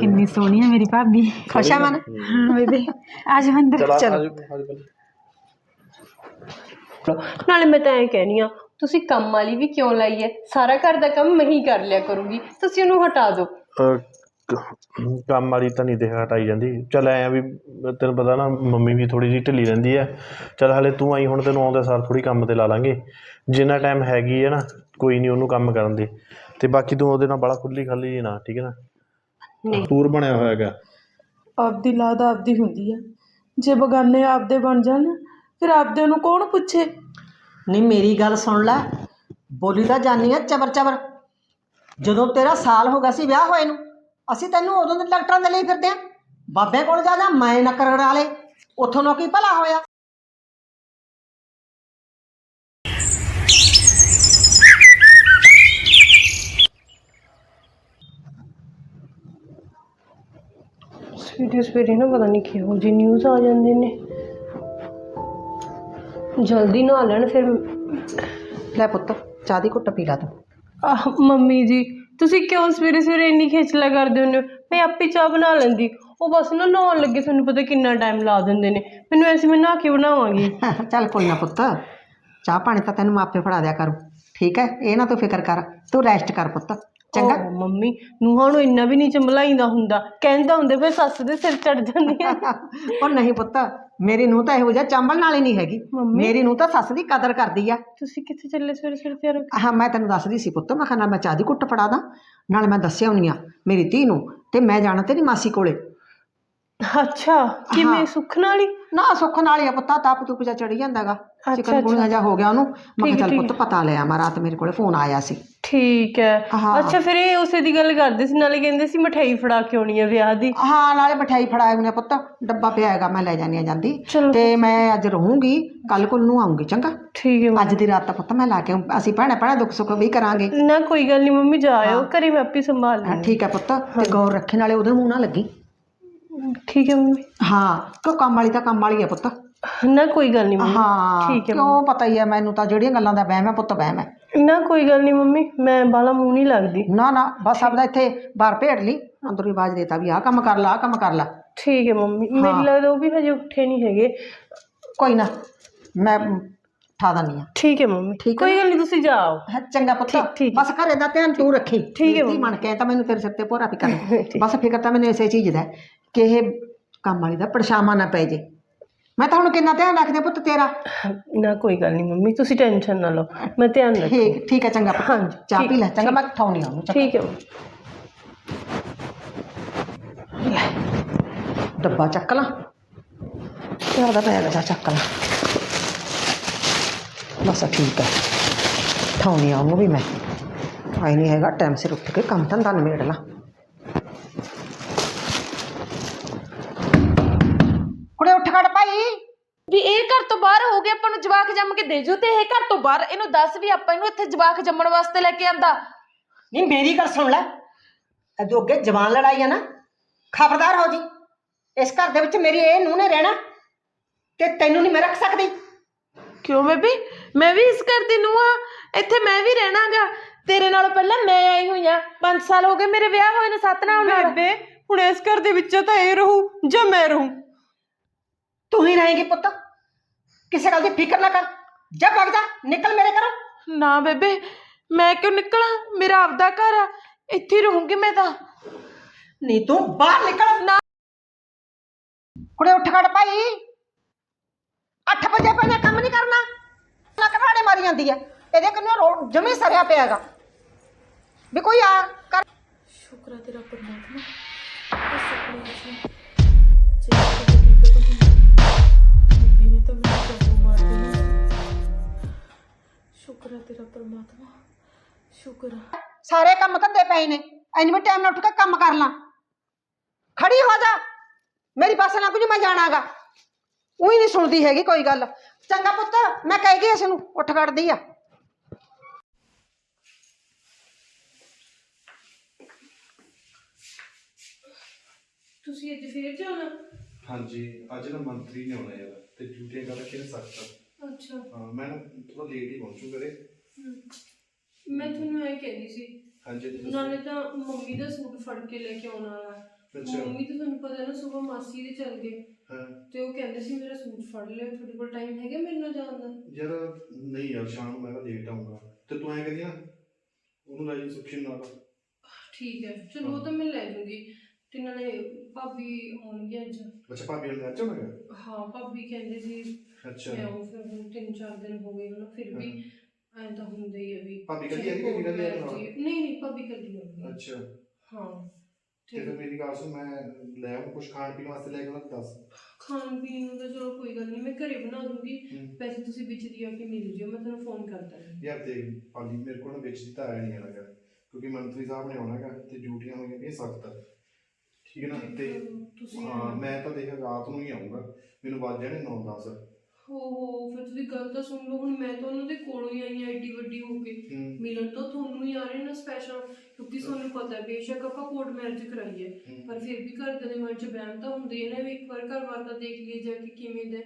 ਕਿੰਨੀ ਸੋਹਣੀ ਹੈ ਮੇਰੀ ਭਾਬੀ। ਖੁਸ਼ ਆ ਮਨ? ਹਾਂ ਬੇਬੇ ਆ ਜਾ ਅੰਦਰ ਚਲ ਨਾਲੇ ਮੈਂ ਤਾਂ ਇਹ ਕਹਿਨੀ ਆ ਤੁਸੀਂ ਕੰਮ ਵਾਲੀ ਵੀ ਕਿਉਂ ਲਾਈ ਹੈ ਸਾਰਾ ਘਰ ਦਾ ਕੰਮ ਮੈਂ ਹੀ ਕਰ ਲਿਆ ਕਰੂੰਗੀ ਤੁਸੀਂ ਉਹਨੂੰ ਹਟਾ ਦਿਓ। ਅਹ, ਕ- ਕੰਮ ਵਾਲੀ ਤਾਂ ਨਹੀਂ ਦੇਖ ਹਟਾਈ ਜਾਂਦੀ। ਚੱਲ ਐ ਵੀ ਤੈਨੂੰ ਪਤਾ ਨਾ ਮੰਮੀ ਵੀ ਥੋੜੀ ਜਿਹੀ ਢਿੱਲੀ ਰਹਿੰਦੀ ਆ ਚੱਲ ਹਲੇ ਤੂੰ ਆਈ ਹੁਣ ਤੈਨੂੰ ਆਉਂਦੇ ਸਾਰ ਥੋੜੀ ਕੰਮ ਤੇ ਲਾ ਲਾਂਗੇ। ਜਿੰਨਾ ਟਾਈਮ ਹੈਗੀ ਹੈ ਨਾ ਕੋਈ ਨਹੀਂ ਉਹਨੂੰ ਕੰਮ ਕਰਨ ਦੇ। ਤੇ ਬਾਕੀ ਤੂੰ ਉਹਦੇ ਨਾਲ ਬੜਾ ਖੁੱਲੀ ਖਾਲੀ ਜੀ ਨਾ ਠੀਕ ਹੈ ਨਾ? ਨਹੀਂ। ਟੂਰ ਬਣਿਆ ਹੋਇਆ ਹੈਗਾ। ਆਪਦੀ ਲਾਦ ਆਪਦੀ ਹੁੰਦੀ ਆ। ਜੇ ਬਗਾਨੇ ਆਪਦੇ ਬਣ ਜਾਣ ਫਿਰ ਆਪਦੇ ਨੂੰ ਕੌਣ ਪੁੱਛੇ? ਨਹੀਂ ਮੇਰੀ ਗੱਲ ਸੁਣ ਲੈ। ਬੋਲੀ ਤਾਂ ਜਾਨੀ ਆ ਚਬਰ ਚਬਰ। ਜਦੋਂ ਤੇਰਾ ਸਾਲ ਹੋ ਗਿਆ ਸੀ ਵਿਆਹ ਹੋਏ ਨੂੰ ਅਸੀਂ ਤੈਨੂੰ ਉਦੋਂ ਦੇ ਡਾਕਟਰਾਂ ਦੇ ਲਈ ਫਿਰਦੇ ਆ। ਬਾਬੇ ਕੋਲ ਜਾ ਜਾ ਮੈਂ ਨਾ ਕਰੜਾ ਲੈ ਉੱਥੋਂ ਨਾ ਕੀ ਭਲਾ ਹੋਇਆ। ਸਵੇਰੇ ਸਵੇਰੇ ਨਾ ਪਤਾ ਨਹੀਂ ਕਿਹੋ ਜਿਹੀ ਨਿਊਜ਼ ਆ ਜਾਂਦੇ ਨੇ। ਜਲਦੀ ਨਹਾ ਲੈਣ ਫਿਰ। ਲੈ ਪੁੱਤ ਚਾਹ ਦੀ ਘੁੱਟ ਪੀ ਲਾ ਤੂੰ। ਆਹ ਮੰਮੀ ਜੀ ਤੁਸੀਂ ਕਿਉਂ ਸਵੇਰੇ ਸਵੇਰੇ ਇੰਨੀ ਖੇਚਲਾ ਕਰਦੇ ਹੁੰਦੇ ਹੋ? ਮੈਂ ਆਪੇ ਚਾਹ ਬਣਾ ਲੈਂਦੀ। ਉਹ ਬਸ ਨਾ ਨਹਾਉਣ ਲੱਗੇ ਤੁਹਾਨੂੰ ਪਤਾ ਕਿੰਨਾ ਟਾਈਮ ਲਾ ਦਿੰਦੇ ਨੇ। ਮੈਨੂੰ ਐਸੀ ਮੈਂ ਨਹਾ ਕੇ ਬਣਾਵਾਂਗੀ। ਚੱਲ ਕੋਈ ਨਾ ਪੁੱਤ ਚਾਹ ਪਾਣੀ ਤਾਂ ਤੈਨੂੰ ਮਾਪੇ ਫੜਾ ਦਿਆ ਕਰੂ। ਠੀਕ ਹੈ ਇਹ ਨਾ ਤੂੰ ਫਿਕਰ ਕਰ ਤੂੰ ਰੈਸਟ ਕਰ ਪੁੱਤ। ਚੰਗਾ। ਮੰਮੀ ਨੂੰਹਾਂ ਨੂੰ ਇੰਨਾ ਵੀ ਨਹੀਂ ਚੰਬਲਾਈਦਾ ਹੁੰਦਾ। ਕਹਿੰਦਾ ਹੁੰਦੇ ਫਿਰ ਸੱਸ ਦੇ ਸਿਰ ਚੜ ਜਾਂਦੀ ਆ। ਉਹ ਨਹੀਂ ਪੁੱਤ ਮੇਰੀ ਨੂੰ ਤਾਂ ਇਹੋ ਜਿਹਾ ਚੰਬਲ ਵਾਲੀ ਨਹੀਂ ਹੈਗੀ। ਮੰਮੀ। ਮੇਰੀ ਨੂੰ ਤਾਂ ਸੱਸ ਦੀ ਕਦਰ ਕਰਦੀ ਆ। ਤੁਸੀਂ ਕਿੱਥੇ ਚੱਲੇ ਸਵੇਰੇ ਸਵੇਰੇ ਤਿਆਰ ਹੋ ਕੇ? ਹਾਂ ਮੈਂ ਤੈਨੂੰ ਦੱਸਦੀ ਸੀ ਪੁੱਤ ਮੈਂ ਕਿਹਾ ਨਾਲ ਮੈਂ ਚਾਹ ਦੀ ਘੁੱਟ ਫੜਾ ਦਾਂ ਨਾਲ ਮੈਂ ਦੱਸਿਆ ਹੁੰਨੀ ਆ ਮੇਰੀ ਧੀ ਨੂੰ ਤੇ ਮੈਂ ਜਾਣਾ ਤੇਰੀ ਮਾਸੀ ਕੋਲੇ। ਅੱਛਾ ਕਿਵੇਂ ਹਾਂ। ਸੁੱਖ ਨਾਲ ਹੀ? ਨਾ ਸੁੱਖ ਨਾਲ ਹੀ ਆ ਪੁੱਤਾ ਤਾਪ ਤੂਪ ਜਾ ਚੜੀ ਜਾਂਦਾਗਾ। ਚਿਕਨ ਗੁਣੀਆਂ ਜਾ ਹੋ ਗਿਆ ਉਹਨੂੰ। ਮੈਂ ਕਿਹਾ ਚੱਲ। ਪੁੱਤ ਪਤਾ ਲਿਆ ਮੈਂ ਰਾਤ ਮੇਰੇ ਕੋਲੇ ਫੋਨ ਆਇਆ ਸੀ। ਠੀਕ ਹੈ। ਹਾਂ। ਅੱਛਾ ਫਿਰ ਇਹ ਉਸੇ ਦੀ ਗੱਲ ਕਰਦੇ ਸੀ ਨਾਲੇ ਕਹਿੰਦੇ ਸੀ ਮਠਿਆਈ ਫੜਾ ਕੇ ਆਉਣੀ ਹੈ ਵਿਆਹ ਦੀ। ਹਾਂ ਨਾਲੇ ਮਠਾਈ ਫੜਾਇਆ ਉਹਨੇ ਪੁੱਤ ਡੱਬਾ ਪਿਆ ਹੈਗਾ ਮੈਂ ਲੈ ਜਾਣੀ ਆ ਜਾਂਦੀ। ਚਲੋ। ਤੇ ਮੈਂ ਅੱਜ ਰਹੂੰਗੀ ਕੱਲ ਕੋਲ ਨੂੰ ਆਉਂਗੀ ਚੰਗਾ? ਠੀਕ ਹੈ ਅੱਜ ਦੀ ਰਾਤ ਤਾਂ ਪੁੱਤ ਮੈਂ ਲਾ ਕੇ ਆਊਂ। ਅਸੀਂ ਭੈਣਾ ਭੈਣਾ ਦੁੱਖ ਸੁੱਖ ਵੀ ਕਰਾਂਗੇ। ਨਾ ਕੋਈ ਗੱਲ ਨਹੀਂ ਮੰਮੀ ਜਾ ਆਇਓ ਘਰੇ ਮੈਂ ਆਪੇ ਸੰਭਾਲ ਹਾਂ, ਲੂੰ ਠੀਕ ਹੈ ਪੁੱਤ ਤੇ ਗੌਰ ਰੱਖੇ ਨਾਲੇ ਉਹਦੇ ਮੂੰਹ ਨਾ ਲੱਗੀ। ਠੀਕ ਹੈ ਮੰਮੀ। ਹਾਂ ਕਿਉਂ ਕੰਮ ਵਾਲੀ ਤਾਂ ਕੰਮ ਵਾਲੀ ਹੈ ਪੁੱਤ। ਨਾ ਕੋਈ ਗੱਲ ਨਹੀਂ ਹਾਂ ਠੀਕ ਹੈ ਕਿਉਂ ਪਤਾ ਹੀ ਹੈ ਮੈਨੂੰ ਤਾਂ ਜਿਹੜੀਆਂ ਗੱਲਾਂ ਦਾ ਵਹਿਮ ਹੈ ਪੁੱਤ ਵਹਿਮ ਹੈ। ਨਾ ਕੋਈ ਗੱਲ ਨਹੀਂ ਮੰਮੀ ਮੈਂ ਬਾਲਾ ਮੂੰਹ ਨਹੀਂ ਲੱਗਦੀ। ਨਾ ਨਾ ਬਸ ਆਪਦਾ ਇੱਥੇ ਬਾਹਰ ਭੇੜ ਲਈ ਅੰਦਰੋਂ ਹੀ ਆਵਾਜ਼ ਦੇਤਾ ਵੀ ਆਹ ਕੰਮ ਕਰ ਲਾ ਆਹ ਕੰਮ ਕਰ ਲਾ। ਠੀਕ ਹੈ ਮੰਮੀ ਮੈਨੂੰ ਲੱਗਦਾ ਉਹ ਵੀ ਹਜੇ ਉੱਠੇ ਨਹੀਂ ਹੈਗੇ। ਕੋਈ ਨਾ ਮੈਂ ਠਾ ਦਨੀ ਆ ਠੀਕ ਹੈ ਮੰਮੀ। ਕੋਈ ਗੱਲ ਨਹੀਂ ਤੁਸੀਂ ਜਾਓ। ਚੰਗਾ ਪੁੱਤ। ਬਸ ਘਰੇ ਦਾ ਧਿਆਨ ਤੂੰ ਰੱਖੀ। ਠੀਕ ਹੈ ਕੇ ਤਾਂ ਮੈਨੂੰ ਤੇਰੇ ਸਿਰ ਤੇ ਭੋਰਾ ਫਿਕਰ ਬਸ ਫਿਕਰ ਤਾਂ ਮੈਨੂੰ ਇਸੇ ਚੀਜ਼ ਦਾ ਕਿ ਇਹ ਕੰਮ ਵਾਲੀ ਦਾ ਪਰਛਾਵਾਂ ਨਾ ਪੈ ਜੇ। ਮੈਂ ਤਾਂ ਹੁਣ ਕਿੰਨਾ ਧਿਆਨ ਰੱਖਦੇ ਪੁੱਤ ਤੇਰਾ। ਨਾ ਕੋਈ ਗੱਲ ਨਹੀਂ ਮੰਮੀ ਤੁਸੀਂ ਟੈਨਸ਼ਨ ਨਾ ਲਓ। ਮੈਂ ਧਿਆਨ ਰੱਖ ਠੀਕ ਠੀਕ ਹੈ ਚੰਗਾ ਪੁੱਤ। ਹਾਂਜੀ, ਚਾਹ ਠੀਕ- ਪੀ ਲੈ ਚੰਗਾ ਮੈਂ ਠਾਉਣੀ ਆ ਉਹਨੂੰ ਚੰਗਾ। ਠੀਕ ਹੈ ਮੰਮੀ। ਡੱਬਾ ਚੱਕ ਲਾਂ। ਚਾਹ ਦਾ ਬੈਗ ਜਾ ਚੱਕ ਲਾਂ। ਬਸ ਠੀਕ ਹੈ। ਠਾਉਣੀ ਆ ਉਹਨੂੰ ਵੀ ਮੈਂ। ਆਈ ਨਹੀਂ ਹੈਗਾ ਟਾਈਮ ਸਿਰ ਉੱਠ ਕੇ ਕੰਮ ਧੰਦਾ ਨਿਬੇੜ ਲਾਂ। ਵੀ ਇਹ ਘਰ ਤੋਂ ਬਾਹਰ ਹੋ ਗਿਆ ਆਪਾਂ ਨੂੰ ਜਵਾਕ ਜੰਮ ਕੇ ਦੇ ਜੋ ਤੇ ਇਹ ਘਰ ਤੋਂ ਬਾਹਰ ਇਹਨੂੰ ਦੱਸ ਵੀ ਆਪਾਂ ਇਹਨੂੰ ਇੱਥੇ ਜਵਾਕ ਜੰਮਣ ਵਾਸਤੇ ਲੈ ਕੇ ਆਂਦਾ। ਨਹੀਂ ਮੇਰੀ ਗੱਲ ਸੁਣ ਲੈ। ਅਦੋਂ ਅੱਗੇ ਜਵਾਨ ਲੜਾਈ ਆ ਨਾ ਖਬਰਦਾਰ ਹੋ ਜੀ। ਇਸ ਘਰ ਦੇ ਵਿੱਚ ਮੇਰੀ ਇਹ ਨੂੰਹ ਨੇ ਰਹਿਣਾ ਤੇ ਤੈਨੂੰ ਨਹੀਂ ਮੈਂ ਰੱਖ ਸਕਦੀ। ਕਿਉਂ ਬੇਬੀ? ਮੈਂ ਵੀ ਇਸ ਘਰ ਦੀ ਨੂੰ ਆ। ਇੱਥੇ ਮੈਂ ਵੀ ਰਹਿਣਾਗਾ। ਤੇਰੇ ਨਾਲ ਪਹਿਲਾਂ ਮੈਂ ਆਈ ਹੋਈ ਆ। 5 ਸਾਲ ਹੋ ਗਏ ਮੇਰੇ ਵਿਆਹ ਹੋਏ ਨੇ ਸਤਨਾਮ ਨਾਲ। ਬੇਬੇ ਹੁਣ ਇਸ ਘਰ ਦੇ ਵਿੱਚ ਤਾਂ ਇਹ ਰਹੂ ਜਾਂ ਮੈਂ ਰਹੂੰ? ਤੂੰ ਹੀ ਰਹੇਂਗੀ ਪੁੱਤ ਕਿਸੇ ਗੱਲ ਦੀ ਫਿਕਰ ਨਾ ਕਰ ਜਾ ਭੱਗ ਜਾ ਨਿਕਲ ਮੇਰੇ ਘਰੋਂ ਨਾ ਬੇਬੇ ਮੈਂ ਕਿਉਂ ਨਿਕਲਾਂ ਮੇਰਾ ਆਪਦਾ ਘਰ ਆ ਇੱਥੇ ਹੀ ਰਹੂੰਗੀ ਮੈਂ ਤਾਂ ਨਹੀਂ ਤੂੰ ਬਾਹਰ ਨਿਕਲ ਨਾ। ਕੁੜੇ ਉੱਠ ਖੜ ਭਾਈ 8 ਵਜੇ ਪਹਿਲੇ ਕੰਮ ਨਹੀਂ ਕਰਨਾ ਲੱਕ ਰਾੜੇ ਮਾਰੀ ਜਾਂਦੀ ਹੈ ਇਹਦੇ ਕੰਨੋਂ ਰੋਡ ਜਮੇ ਸਰਿਆ ਪਿਆਗਾ ਵੀ ਕੋਈ ਆ ਕਰ ਸ਼ੁਕਰ ਆ ਤੇਰਾ ਪਰਮਾਤਮਾ ਇਸ ਸੁਪਨੇ ਵਿੱਚ ਸ਼ੁਕਰ ਆ। ਸਾਰੇ ਕੰਮ ਧੰਦੇ ਪਏ ਨੇ ਐਨੀ ਮੈਂ ਟਾਈਮ ਨਾਲ ਉੱਠ ਕੇ ਕੰਮ ਕਰ ਲਾਂ। ਖੜੀ ਹੋ ਜਾ ਮੇਰੀ ਬੱਸ ਨਾ ਕੁਝ ਮੈਂ ਜਾਣਾਗਾ। ਉਹੀ ਨਹੀਂ ਸੁਣਦੀ ਹੈਗੀ ਕੋਈ ਗੱਲ। ਚੰਗਾ ਪੁੱਤ ਮੈਂ ਕਹਿ ਗਈ ਇਸ ਨੂੰ ਉੱਠ ਖੜਦੀ ਆ। ਤੁਸੀਂ ਅੱਜ ਫੇਰ ਜਾਣਾ? ਹਾਂਜੀ ਅੱਜ ਨਾ ਮੰਤਰੀ ਨੇ ਆਉਣਾ ਯਾਰ ਤੇ ਡਿਊਟੀਆਂ ਕਰ ਰੱਖੀਆਂ ਨੇ ਸਖਤ ਅੱਛਾ। ਹਾਂ ਮੈਂ ਥੋੜਾ ਲੇਟ ਹੀ ਪਹੁੰਚੂ ਘਰੇ। ਮੈਂ ਤੁਹਾਨੂੰ ਇਹ ਕਹਿੰਦੀ ਸੀ ਹਾਂਜੀ ਜੀ ਨਾਲੇ ਤਾਂ ਮੰਮੀ ਦਾ ਸੂਟ ਫੜ ਕੇ ਲੈ ਕੇ ਆਉਣਾ ਅੱਛਾ। ਮੰਮੀ ਤਾਂ ਤੁਹਾਨੂੰ ਪਤਾ ਨਾ ਸਵੇਰ ਮਾਸੀ ਦੇ ਚੱਲ ਗਏ। ਹਾਂ। ਤੇ ਉਹ ਕਹਿੰਦੇ ਸੀ ਮੇਰਾ ਸੂਟ ਫੜ ਲਿਓ ਤੁਹਾਡੇ ਕੋਲ ਟਾਈਮ ਹੈਗਾ ਮੇਰੇ ਨਾਲ ਜਾਣ ਦਾ? ਯਾਰ ਨਹੀਂ ਯਾਰ ਸ਼ਾਮ ਨੂੰ ਮੈਂ ਤਾਂ ਲੇਟ ਆਉਂਗਾ ਤੇ ਤੂੰ ਐਂ ਕਰੀ ਉਹਨੂੰ ਲੈ ਜੀ ਸੁਖੀ ਨਾਲ। ਠੀਕ ਹੈ ਚਲੋ ਉਹ ਤਾਂ ਮੈਂ ਲੈ ਜੂੰਗੀ। ਤੇ ਨਾਲੇ ਭਾਬੀ ਆਉਣਗੇ ਅੱਜ। ਅੱਛਾ ਭਾਬੀ ਨੂੰ ਲੈ ਹਾਂ ਭਾਬੀ ਕਹਿੰਦੇ ਸੀ ਅੱਛਾ। ਮੈਂ ਆਉਂ ਫਿਰ ਹੁਣ ਤਿੰਨ ਚਾਰ ਦਿਨ ਹੋ ਗਏ ਹਨ ਫਿਰ ਵੀ ਐਂ ਤਾਂ ਹੁੰਦਾ ਹੀ ਹੈ ਵੀ ਭਾਬੀ ਇਕੱਲੀ ਆਈ ਕਿ ਵੀਰਾ ਵੀ ਆਇਆ ਨਾਲ? ਨਹੀਂ ਨਹੀਂ ਭਾਬੀ ਕੱਲੀ ਹੈ। ਅੱਛਾ। ਹਾਂ। ਤੇ ਫਿਰ ਮੇਰੀ ਗੱਲ ਸੁਣ ਮੈਂ ਲੈ ਆਉਂ ਕੁਝ ਖਾਣ ਪੀਣ ਵਾਸਤੇ ਲੈ ਕੇ ਆਉਣਾ ਦੱਸ। ਖਾਣ ਪੀਣ ਨੂੰ ਤਾਂ ਚਲੋ ਕੋਈ ਗੱਲ ਨਹੀਂ ਮੈਂ ਘਰੇ ਬਣਾ ਦੂੰਗੀ। ਹੂੰ। ਵੈਸੇ ਤੁਸੀਂ ਵਿੱਚ ਦੀ ਆ ਕੇ ਮਿਲ ਜਿਓ ਮੈਂ ਤੁਹਾਨੂੰ ਫੋਨ ਕਰ ਦਾਂਗੀ। ਯਾਰ ਦੇਖ ਭਾਜੀ ਮੇਰੇ ਕੋਲ ਨਾ ਵਿੱਚ ਦੀ ਤਾਂ ਆਇਆ ਨਹੀਂ ਹੈਗਾ। ਕਿਉਂਕਿ ਮੰਤਰੀ ਸਾਹਿਬ ਨੇ ਆਉਣਾ ਹੈਗਾ ਤੇ ਡਿਊਟੀਆਂ ਹੋਈਆਂ ਵੀ ਸਖਤ ਠੀਕ ਹੈ ਨਾ? ਤੇ ਤੁਸੀਂ ਹਾਂ ਮੈਂ ਤਾਂ ਦੇਖ ਰਾਤ ਨੂੰ ਹੀ ਆਉਂਗਾ ਮੈਨੂੰ ਵੱਜ ਜਾਣੇ 9 10 ਹੋ ਹੋ ਫਿਰ ਤੁਸੀਂ ਗੱਲ ਤਾਂ ਸੁਣ ਲਓ ਹੁਣ ਮੈਂ ਤਾਂ ਉਹਨਾਂ ਦੇ ਕੋਲੋਂ ਹੀ ਆਈ ਹਾਂ ਐਡੀ ਵੱਡੀ ਹੋ ਕੇ। ਹੂੰ। ਮਿਲਣ ਤਾਂ ਤੁਹਾਨੂੰ ਹੀ ਆ ਰਹੇ ਨਾ ਸਪੈਸ਼ਲ ਕਿਉਂਕਿ ਤੁਹਾਨੂੰ ਪਤਾ ਹੈ ਬੇਸ਼ੱਕ ਆਪਾਂ ਕੋਰਟ ਮੈਰਿਜ ਕਰਾਈ ਹੈ। ਹੂੰ। ਪਰ ਫਿਰ ਵੀ ਘਰ ਦੇ ਮਨ 'ਚ ਵਹਿਮ ਤਾਂ ਹੁੰਦੇ ਨੇ ਵੀ ਇੱਕ ਵਾਰ ਘਰ ਵਾਰ ਤਾਂ ਦੇਖ ਲਈਏ ਜਾ ਕੇ ਕਿਵੇਂ ਦਾ ਹੈ।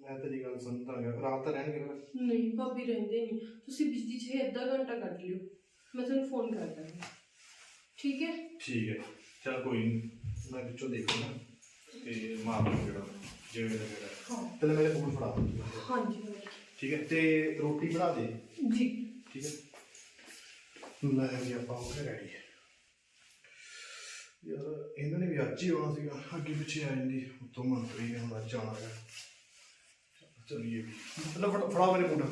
ਮੈਂ ਤੇਰੀ ਗੱਲ ਸੁਣਦਾ ਹੈਗਾ ਰਾਤ ਤਾਂ ਰਹਿਣਗੇ ਫਿਰ। ਨਹੀਂ ਭਾਬੀ ਰਹਿੰਦੇ ਨਹੀਂ। ਤੁਸੀਂ ਬਿਜਲੀ 'ਚ ਅੱਧਾ ਘੰਟਾ ਕੱਢ ਲਿਓ। ਮੈਂ ਤੁਹਾਨੂੰ ਫੋਨ ਕਰ ਦਾਂਗੀ। ਠੀਕ ਹੈ? ਠੀਕ ਹੈ। ਚਲ ਕੋਈ ਨਹੀਂ ਮੈਂ ਵਿੱਚੋਂ ਦੇਖ ਲੈਣਾ ਤੇ ਮਾਰ ਲਵਾਂ ਜਿਹੜਾ ਜਿਵੇਂ ਦਾ ਜਿਹੜਾ। ਹਾਂ। ਤੇ ਮੇਰੇ ਫੋਨ ਫੜਾ ਦੇ ਹਾਂਜੀ। ਠੀਕ ਹੈ ਤੇ ਰੋਟੀ ਬਣਾ ਦੇ। ਜੀ। ਠੀਕ ਹੈ। ਲੈ ਜੀ ਆਪਾਂ ਹੋ ਗਏ। ਰੈਡੀ ਯਾਰ ਇਹਨਾਂ ਨੇ ਵੀ ਅੱਜ ਹੀ ਆਉਣਾ ਸੀਗਾ। ਅੱਗੇ ਪਿੱਛੇ ਆ ਜਾਂਦੀ। ਉਤੋਂ ਮੰਤਰੀ ਨੇ ਹੁਣ ਅੱਜ ਆਉਣਾ ਹੈ ਚਲਿਏ ਵੀ। ਫੜਾ ਫੜਾ ਮੇਰੇ ਮੁੰਡਾ।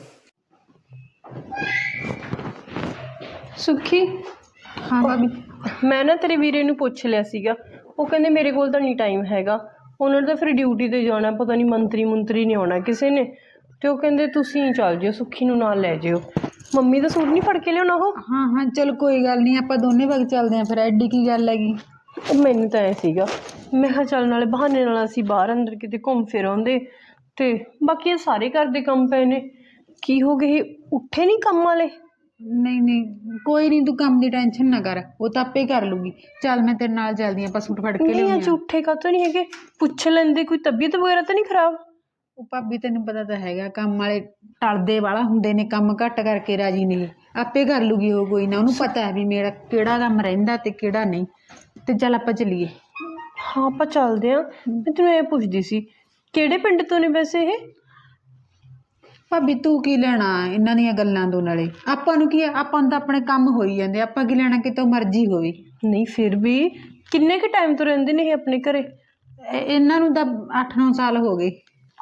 ਸੁਖੀ? ਹਾਂ ਭਾਬੀ। ਮੈਂ ਨਾ ਤੇਰੇ ਵੀਰੇ ਨੂੰ ਪੁੱਛ ਲਿਆ ਸੀਗਾ। ਉਹ ਕਹਿੰਦੇ ਮੇਰੇ ਕੋਲ ਤਾਂ ਨਹੀਂ ਟਾਈਮ ਹੈਗਾ। ਉਹਨਾਂ ਨੇ ਤਾਂ ਫਿਰ ਡਿਊਟੀ ਤੇ ਜਾਣਾ ਪਤਾ ਨਹੀਂ ਮੰਤਰੀ ਮੰਤਰੀ ਨੇ ਆਉਣਾ ਕਿਸੇ ਨੇ ਤੇ ਉਹ ਕਹਿੰਦੇ ਤੁਸੀਂ ਚੱਲ ਜਿਓ ਸੁਖੀ ਨੂੰ ਨਾਲ ਲੈ ਜਿਓ। ਮੰਮੀ ਦਾ ਸੂਟ ਨਹੀਂ ਫੜ ਕੇ ਲਿਆਉਣਾ ਉਹ? ਹਾਂ ਹਾਂ ਚਲ ਕੋਈ ਗੱਲ ਨਹੀਂ ਆਪਾਂ ਦੋਨੇ ਵਗ ਚੱਲਦੇ ਆਂ ਫਿਰ ਐਡੀ ਕੀ ਗੱਲ ਹੈਗੀ? ਉਹ ਮੈਨੂੰ ਤਾਂ ਐ ਸੀਗਾ ਮੈਂ ਕਿਹਾ ਚੱਲ ਨਾਲੇ ਬਹਾਨੇ ਨਾਲ ਅਸੀਂ ਬਾਹਰ ਅੰਦਰ ਕਿਤੇ ਘੁੰਮ ਫਿਰ ਆਉਂਦੇ ਤੇ ਬਾਕੀ ਇਹ ਸਾਰੇ ਘਰ ਦੇ ਕੰਮ ਪਏ ਨੇ ਕੀ ਹੋ ਗਏ ਉੱਠੇ ਨਹੀਂ ਕੰਮ ਵਾਲੇ? ਨਹੀਂ ਨਹੀਂ ਕੋਈ ਨਹੀਂ ਤੂੰ ਕੰਮ ਦੀ ਟੈਨਸ਼ਨ ਨਾ ਕਰ ਉਹ ਤਾਂ ਆਪੇ ਕਰ ਲੂਗੀ। ਚੱਲ ਮੈਂ ਤੇਰੇ ਨਾਲ ਚੱਲਦੀ ਆਂ ਆਪਾਂ ਸੂਟ ਫੜ ਕੇ ਨਹੀਂ ਲਿਆਉਂਦੇ ਆਂ ਉੱਠੇ ਕਾਹਤੋਂ ਨਹੀਂ ਹੈਗੇ? ਪੁੱਛ ਲੈਂਦੇ ਕੋਈ ਤਬੀਅਤ ਵਗੈਰਾ ਤਾਂ ਨਹੀਂ ਖਰਾਬ? ਉਹ ਭਾਬੀ ਤੈਨੂੰ ਪਤਾ ਤਾਂ ਹੈਗਾ ਕੰਮ ਵਾਲੇ ਟਲਦੇ ਵਾਲਾ ਹੁੰਦੇ ਨੇ ਕੰਮ ਘੱਟ ਕਰਕੇ ਰਾਜੀ ਨਹੀਂ ਆਪੇ ਕਰ ਲੂਗੀ ਉਹ ਕੋਈ ਨਾ ਉਹਨੂੰ ਪਤਾ ਹੈ ਵੀ ਮੇਰਾ ਕਿਹੜਾ ਕੰਮ ਰਹਿੰਦਾ ਤੇ ਕਿਹੜਾ ਨਹੀਂ। ਤੇ ਚੱਲ ਆਪਾਂ ਚੱਲੀਏ। ਹਾਂ ਆਪਾਂ ਚੱਲਦੇ ਆਂ ਮੈਂ ਤੈਨੂੰ ਇਹ ਪੁੱਛਦੀ ਸੀ ਕਿਹੜੇ ਪਿੰਡ ਤੋਂ ਨੇ ਵੈਸੇ ਇਹ? ਭਾਬੀ ਤੂੰ ਕੀ ਲੈਣਾ ਇਹਨਾਂ ਦੀਆਂ ਗੱਲਾਂ ਤੋਂ ਨਾਲੇ? ਆਪਾਂ ਨੂੰ ਕੀ ਆ? ਆਪਾਂ ਨੂੰ ਤਾਂ ਆਪਣੇ ਕੰਮ ਹੋਈ ਜਾਂਦੇ ਆਪਾਂ ਕੀ ਲੈਣਾ ਕਿਤੋਂ ਮਰਜ਼ੀ ਹੋਵੇ। ਨਹੀਂ ਫਿਰ ਵੀ ਕਿੰਨੇ ਕੁ ਟਾਈਮ ਤੋਂ ਰਹਿੰਦੇ ਨੇ ਇਹ ਆਪਣੇ ਘਰੇ? ਇਹ- ਇਹਨਾਂ ਨੂੰ ਤਾਂ 8-9 ਸਾਲ ਹੋ ਗਏ।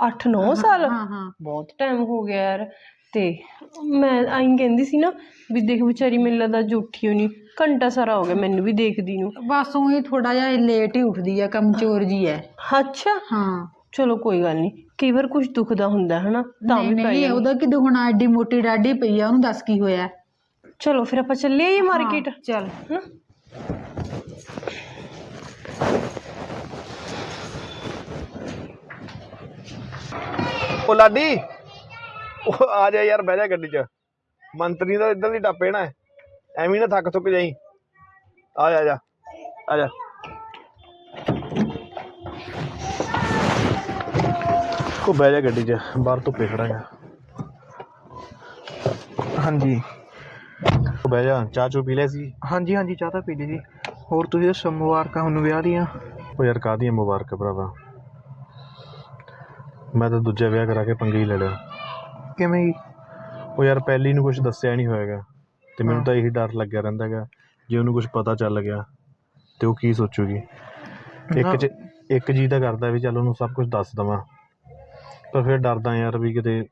8-9 ਸਾਲ? ਹਾਂ ਹਾਂ। ਬਹੁਤ ਟਾਈਮ ਹੋ ਗਿਆ ਯਾਰ। ਤੇ ਮੈਂ ਆਈ ਕਹਿੰਦੀ ਸੀ ਨਾ ਵੀ ਦੇਖ ਵਿਚਾਰੀ ਮੈਨੂੰ ਲੱਗਦਾ ਜੂਠੀ ਹੋਣੀ ਘੰਟਾ ਸਾਰਾ ਹੋ ਗਿਆ ਮੈਨੂੰ ਵੀ ਦੇਖਦੀ ਨੂੰ। ਬਸ ਉਹ ਥੋੜਾ ਜਿਹਾ ਲੇਟ ਹੀ ਉੱਠਦੀ ਆ ਕਮਜ਼ੋਰ ਜੀ ਹੈ ਅੱਛਾ। ਹਾਂ। ਚਲੋ ਕੋਈ ਗੱਲ ਨਹੀਂ ਕਈ ਵਾਰ ਕੁਝ ਦੁਖਦਾ ਹੁੰਦਾ ਹੈ ਨਾ ਤਾਂ ਨਹੀਂ ਵੀ ਪੈ ਨਹੀਂ ਜਾਂਦਾ। ਉਹਦਾ ਕਿ ਦੁਖਣਾ ਐਡੀ ਮੋਟੀ ਡਾਢੀ ਪਈ ਆ ਉਹਨੂੰ ਦੱਸ ਕੀ ਹੋਇਆ? ਚਲੋ ਫਿਰ ਆਪਾਂ ਚੱਲੇ ਆਈਏ ਮਾਰਕੀਟ ਚੱਲ। ਹਨਾ ਉਹ ਲਾਡੀ ਉਹ ਆ ਜਾ ਯਾਰ ਬਹਿ ਜਾ ਗੱਡੀ 'ਚ। ਮੰਤਰੀ ਦਾ ਇੱਧਰ ਦੀ ਟੱਪੇ ਨਾ। ਐਵੇਂ ਨਾ ਥੱਕ ਥੁੱਕ ਜਾਈ। ਆ ਜਾ ਆ ਜਾ ਆ ਜਾ। ਉਹ ਬਹਿ ਜਾ ਗੱਡੀ 'ਚ ਬਾਹਰ ਧੁੱਪੇ ਖੜਾਂਗਾ ਹਾਂਜੀ। ਉਹ ਬਹਿ ਜਾ ਚਾਹ ਚੂ ਪੀ ਲਿਆ ਸੀ? ਹਾਂਜੀ ਹਾਂਜੀ ਚਾਹ ਤਾਂ ਪੀ ਲਈ ਜੀ। ਹੋਰ ਤੁਸੀਂ ਦੱਸੋ ਮੁਬਾਰਕਾਂ ਹੁਣ ਵਿਆਹ ਦੀਆਂ? ਉਹ ਯਾਰ ਕਾਹਦੀਆਂ ਮੁਬਾਰਕ ਭਰਾਵਾ? ਮੈਂ ਤਾਂ ਦੂਜਾ ਵਿਆਹ ਕਰਾ ਕੇ ਪੰਗੇ ਹੀ ਲੈ ਲਿਆ। ਕਿਵੇਂ ਜੀ? ਉਹ ਯਾਰ ਪਹਿਲੀ ਨੂੰ ਕੁਝ ਦੱਸਿਆ ਨਹੀਂ ਹੋਏਗਾ ਤੇ ਮੈਨੂੰ ਤਾਂ ਇਹੀ ਡਰ ਲੱਗਿਆ ਰਹਿੰਦਾ ਹੈਗਾ ਜੇ ਉਹਨੂੰ ਕੁਝ ਪਤਾ ਚੱਲ ਗਿਆ ਤੇ ਉਹ ਕੀ ਸੋਚੂਗੀ? ਇੱਕ ਚ ਇੱਕ ਜੀ ਤਾਂ ਕਰਦਾ ਵੀ ਚੱਲ ਉਹਨੂੰ ਸਭ ਕੁਝ ਦੱਸ ਦਵਾਂ। ਪਰ ਫਿਰ ਡਰਦਾ ਯਾਰ ਵੀ ਕਿਤੇ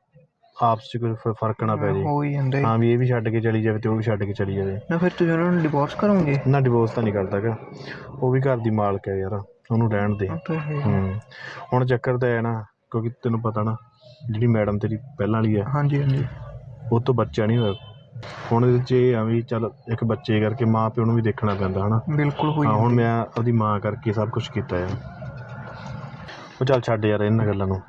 ਆਪਸ ਚ ਕੋਈ ਫ- ਫ਼ਰਕ ਨਾ ਪੈ ਜੇ। ਹੋ ਹੀ ਜਾਂਦਾ। ਹਾਂ ਵੀ ਇਹ ਵੀ ਛੱਡ ਕੇ ਚਲੀ ਜਾਵੇ ਤੇ ਉਹ ਵੀ ਛੱਡ ਕੇ ਚਲੀ ਜਾਵੇ। ਨਾ ਫਿਰ ਤੁਸੀਂ ਉਹਨਾਂ ਨੂੰ ਡਿਵੋਰਸ ਕਰੋਗੇ? ਨਾ ਡਿਵੋਰਸ ਤਾਂ ਨਹੀਂ ਕਰਦਾਗਾ ਉਹ ਵੀ ਘਰ ਦੀ ਮਾਲਕ ਹੈ ਯਾਰ ਉਹਨੂੰ ਰਹਿਣ ਦੇ। ਹੈ। ਹੁਣ ਚੱਕਰ ਤਾਂ ਹੈ ਨਾ ਕਿਉਂਕਿ ਤੈਨੂੰ ਪਤਾ ਨਾ ਜਿਹੜੀ ਮੈਡਮ ਤੇਰੀ ਪਹਿਲਾਂ ਵਾਲੀ ਹੈ। ਹਾਂਜੀ ਹਾਂਜੀ। ਉਹ ਤੋਂ ਬੱਚਾ ਨਹੀਂ ਹੋਇਆ। ਹੁਣ ਇਹਦੇ 'ਚ ਇਹ ਆ ਵੀ ਚੱਲ ਇੱਕ ਬੱਚੇ ਕਰਕੇ ਮਾਂ ਪਿਓ ਨੂੰ ਵੀ ਦੇਖਣਾ ਪੈਂਦਾ ਹਨਾ? ਬਿਲਕੁਲ ਹੋਈ ਹਾਂ ਹੁਣ। ਮੈਂ ਉਹਦੀ ਮਾਂ ਕਰਕੇ ਸਭ ਕੁਝ ਕੀਤਾ ਹੈ ਉਹ ਚੱਲ ਛੱਡ ਯਾਰ ਇਹਨਾਂ ਗੱਲਾਂ ਨੂੰ।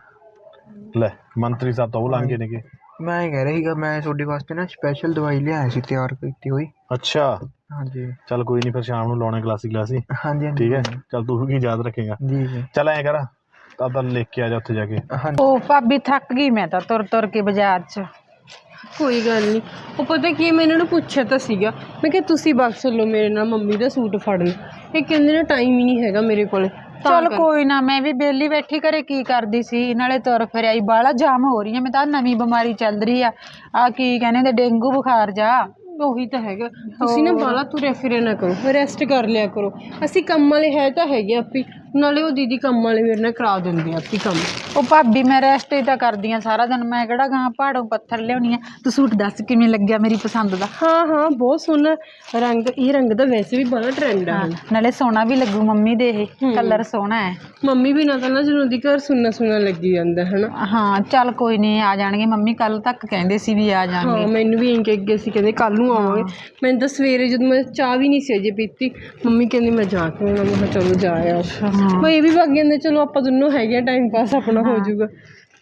ਲੈ ਮੰਤਰੀ ਸਾਹਿਬ ਤਾਂ ਉਹ ਲੰਘੇ ਨੇਗੇ। ਮੈਂ ਇਹ ਕਹਿ ਰਿਹਾ ਸੀਗਾ ਮੈਂ ਤੁਹਾਡੇ ਵਾਸਤੇ ਨਾ ਸਪੈਸ਼ਲ ਦਵਾਈ ਲਿਆਇਆ ਸੀ ਤਿਆਰ ਕੀਤੀ ਹੋਈ। ਅੱਛਾ। ਹਾਂਜੀ। ਚੱਲ ਕੋਈ ਨਹੀਂ ਫਿਰ ਸ਼ਾਮ ਨੂੰ ਲਾਉਣੇ ਗਲਾਸੀ ਗਲਾਸੀ। ਹਾਂਜੀ ਹਾਂਜੀ। ਠੀਕ ਹੈ। ਚੱਲ ਤੂੰ ਵੀ ਯਾਦ ਰੱਖੇਗਾ। ਜੀ ਜੀ। ਚੱਲ ਐਂ ਕਰ ਤਾਂ ਤਾਂ ਲਿਖ ਕੇ ਆ ਜਾ ਉੱਥੇ ਜਾ ਕੇ। ਹਾਂਜੀ। ਉਹ ਭਾਬੀ ਥੱਕ ਗਈ ਮੈਂ ਤਾਂ ਤੁਰ ਤੁਰ ਕੇ ਬਾਜ਼ਾਰ 'ਚ। ਕੋਈ ਗੱਲ ਨਹੀਂ ਉਹ ਪਤਾ ਕੀ ਹੈ, ਮੈਂ ਇਹਨਾਂ ਨੂੰ ਪੁੱਛਿਆ ਤਾਂ ਸੀਗਾ। ਮੈਂ ਕਿਹਾ ਤੁਸੀਂ ਬਖਸ਼ ਲਓ ਮੇਰੇ ਨਾਲ ਮੰਮੀ ਦਾ ਸੂਟ ਫੜਨ। ਇਹ ਕਹਿੰਦੇ ਨੇ ਟਾਈਮ ਹੀ ਨਹੀਂ ਹੈਗਾ ਮੇਰੇ ਕੋਲੇ। ਤਾਂ ਚਲ। ਕੋਈ ਨਾ ਮੈਂ ਵੀ ਬੇਲੀ ਬੈਠੀ ਘਰੇ ਕੀ ਕਰਦੀ ਸੀ? ਨਾਲੇ ਤੁਰ ਫਿਰ ਆਈ ਬਾਲਾ ਜਾਮ ਹੋ ਰਹੀ ਹੈ ਮੈਂ ਤਾਂ ਨਵੀਂ ਬਿਮਾਰੀ ਚੱਲ ਰਹੀ ਆ। ਆ ਕੀ ਕਹਿੰਦੇ ਤੇ ਡੇਂਗੂ ਬੁਖਾਰ ਜਾ। ਉਹੀ ਤਾਂ ਹੈਗਾ। ਤੁਸੀਂ ਨਾ ਬਾਲਾ ਤੁਰਿਆ ਫਿਰਿਆ ਨਾ ਕਰੋ ਰੈਸਟ ਕਰ ਲਿਆ ਕਰੋ। ਅਸੀਂ ਕੰਮ ਵਾਲੇ ਹੈ ਤਾਂ ਹੈਗੇ ਆਪੀ। ਨਾਲੇ ਉਹ ਦੀਦੀ ਕੰਮ ਵਾਲੇ ਮੇਰੇ ਨਾਲ ਕਰਾ ਦਿੰਦੇ ਆ ਆਪੀ ਕੰਮ। ਉਹ ਭਾਬੀ ਮੈਂ ਰੈਸਟ ਹੀ ਤਾਂ ਕਰਦੀ ਆ ਸਾਰਾ ਦਿਨ। ਮੈਂ ਕਿਹੜਾ ਗਾਂ ਪਹਾੜੋਂ ਪੱਥਰ ਲਿਆਉਣੀ ਆ? ਤੂੰ ਸੂਟ ਦੱਸ ਕਿਵੇਂ ਲੱਗਿਆ ਮੇਰੀ ਪਸੰਦ ਦਾ? ਹਾਂ ਹਾਂ ਬਹੁਤ ਸੋਹਣਾ ਰੰਗ ਇਹ ਰੰਗ ਦਾ ਵੈਸੇ ਵੀ ਬੜਾ ਟ੍ਰੈਂਡ ਆ। ਨਾਲੇ ਸੋਹਣਾ ਵੀ ਲੱਗੂ ਮੰਮੀ ਦੇ ਇਹ। ਕਲਰ ਸੋਹਣਾ ਹੈ। ਮੰਮੀ ਵੀ ਨਾ ਤਾਂ ਨਾ ਜਦੋਂ ਦੀ ਘਰ ਸੁਣਨਾ ਸੁਣਨਾ ਲੱਗੀ ਜਾਂਦਾ ਹਨਾ? ਹਾਂ ਚੱਲ ਕੋਈ ਨਹੀਂ ਆ ਜਾਣਗੇ। ਮੰਮੀ ਕੱਲ ਤੱਕ ਕਹਿੰਦੇ ਸੀ ਵੀ ਆ ਜਾਣਗੇ। ਹਾਂ ਮੈਨੂੰ ਵੀ ਇੰਕੇ ਅੱਗੇ ਸੀ ਕਹਿੰਦੇ ਕੱਲ ਨੂੰ ਆਵਾਂਗੇ। ਮੈਨੂੰ ਤਾਂ ਸਵੇਰੇ ਜਦੋਂ ਮੈਂ ਚਾਹ ਵੀ ਨਹੀਂ ਸੀ ਅਜੇ ਪੀਤੀ ਮੰਮੀ ਕਹਿੰਦੀ ਮੈਂ ਜਾ ਕੇ ਆਉਣਾ। ਮੈਂ ਕਿਹਾ ਚਲੋ ਜਾ ਆ ਮੈਂ ਇਹ ਵੀ ਵਗ ਜਾਂਦੇ ਚਲੋ ਆਪਾਂ ਦੋਨੋਂ ਹੈਗੇ ਟਾਈਮ ਪਾਸ ਆਪਣਾ ਹੋ ਜਾਊਗਾ।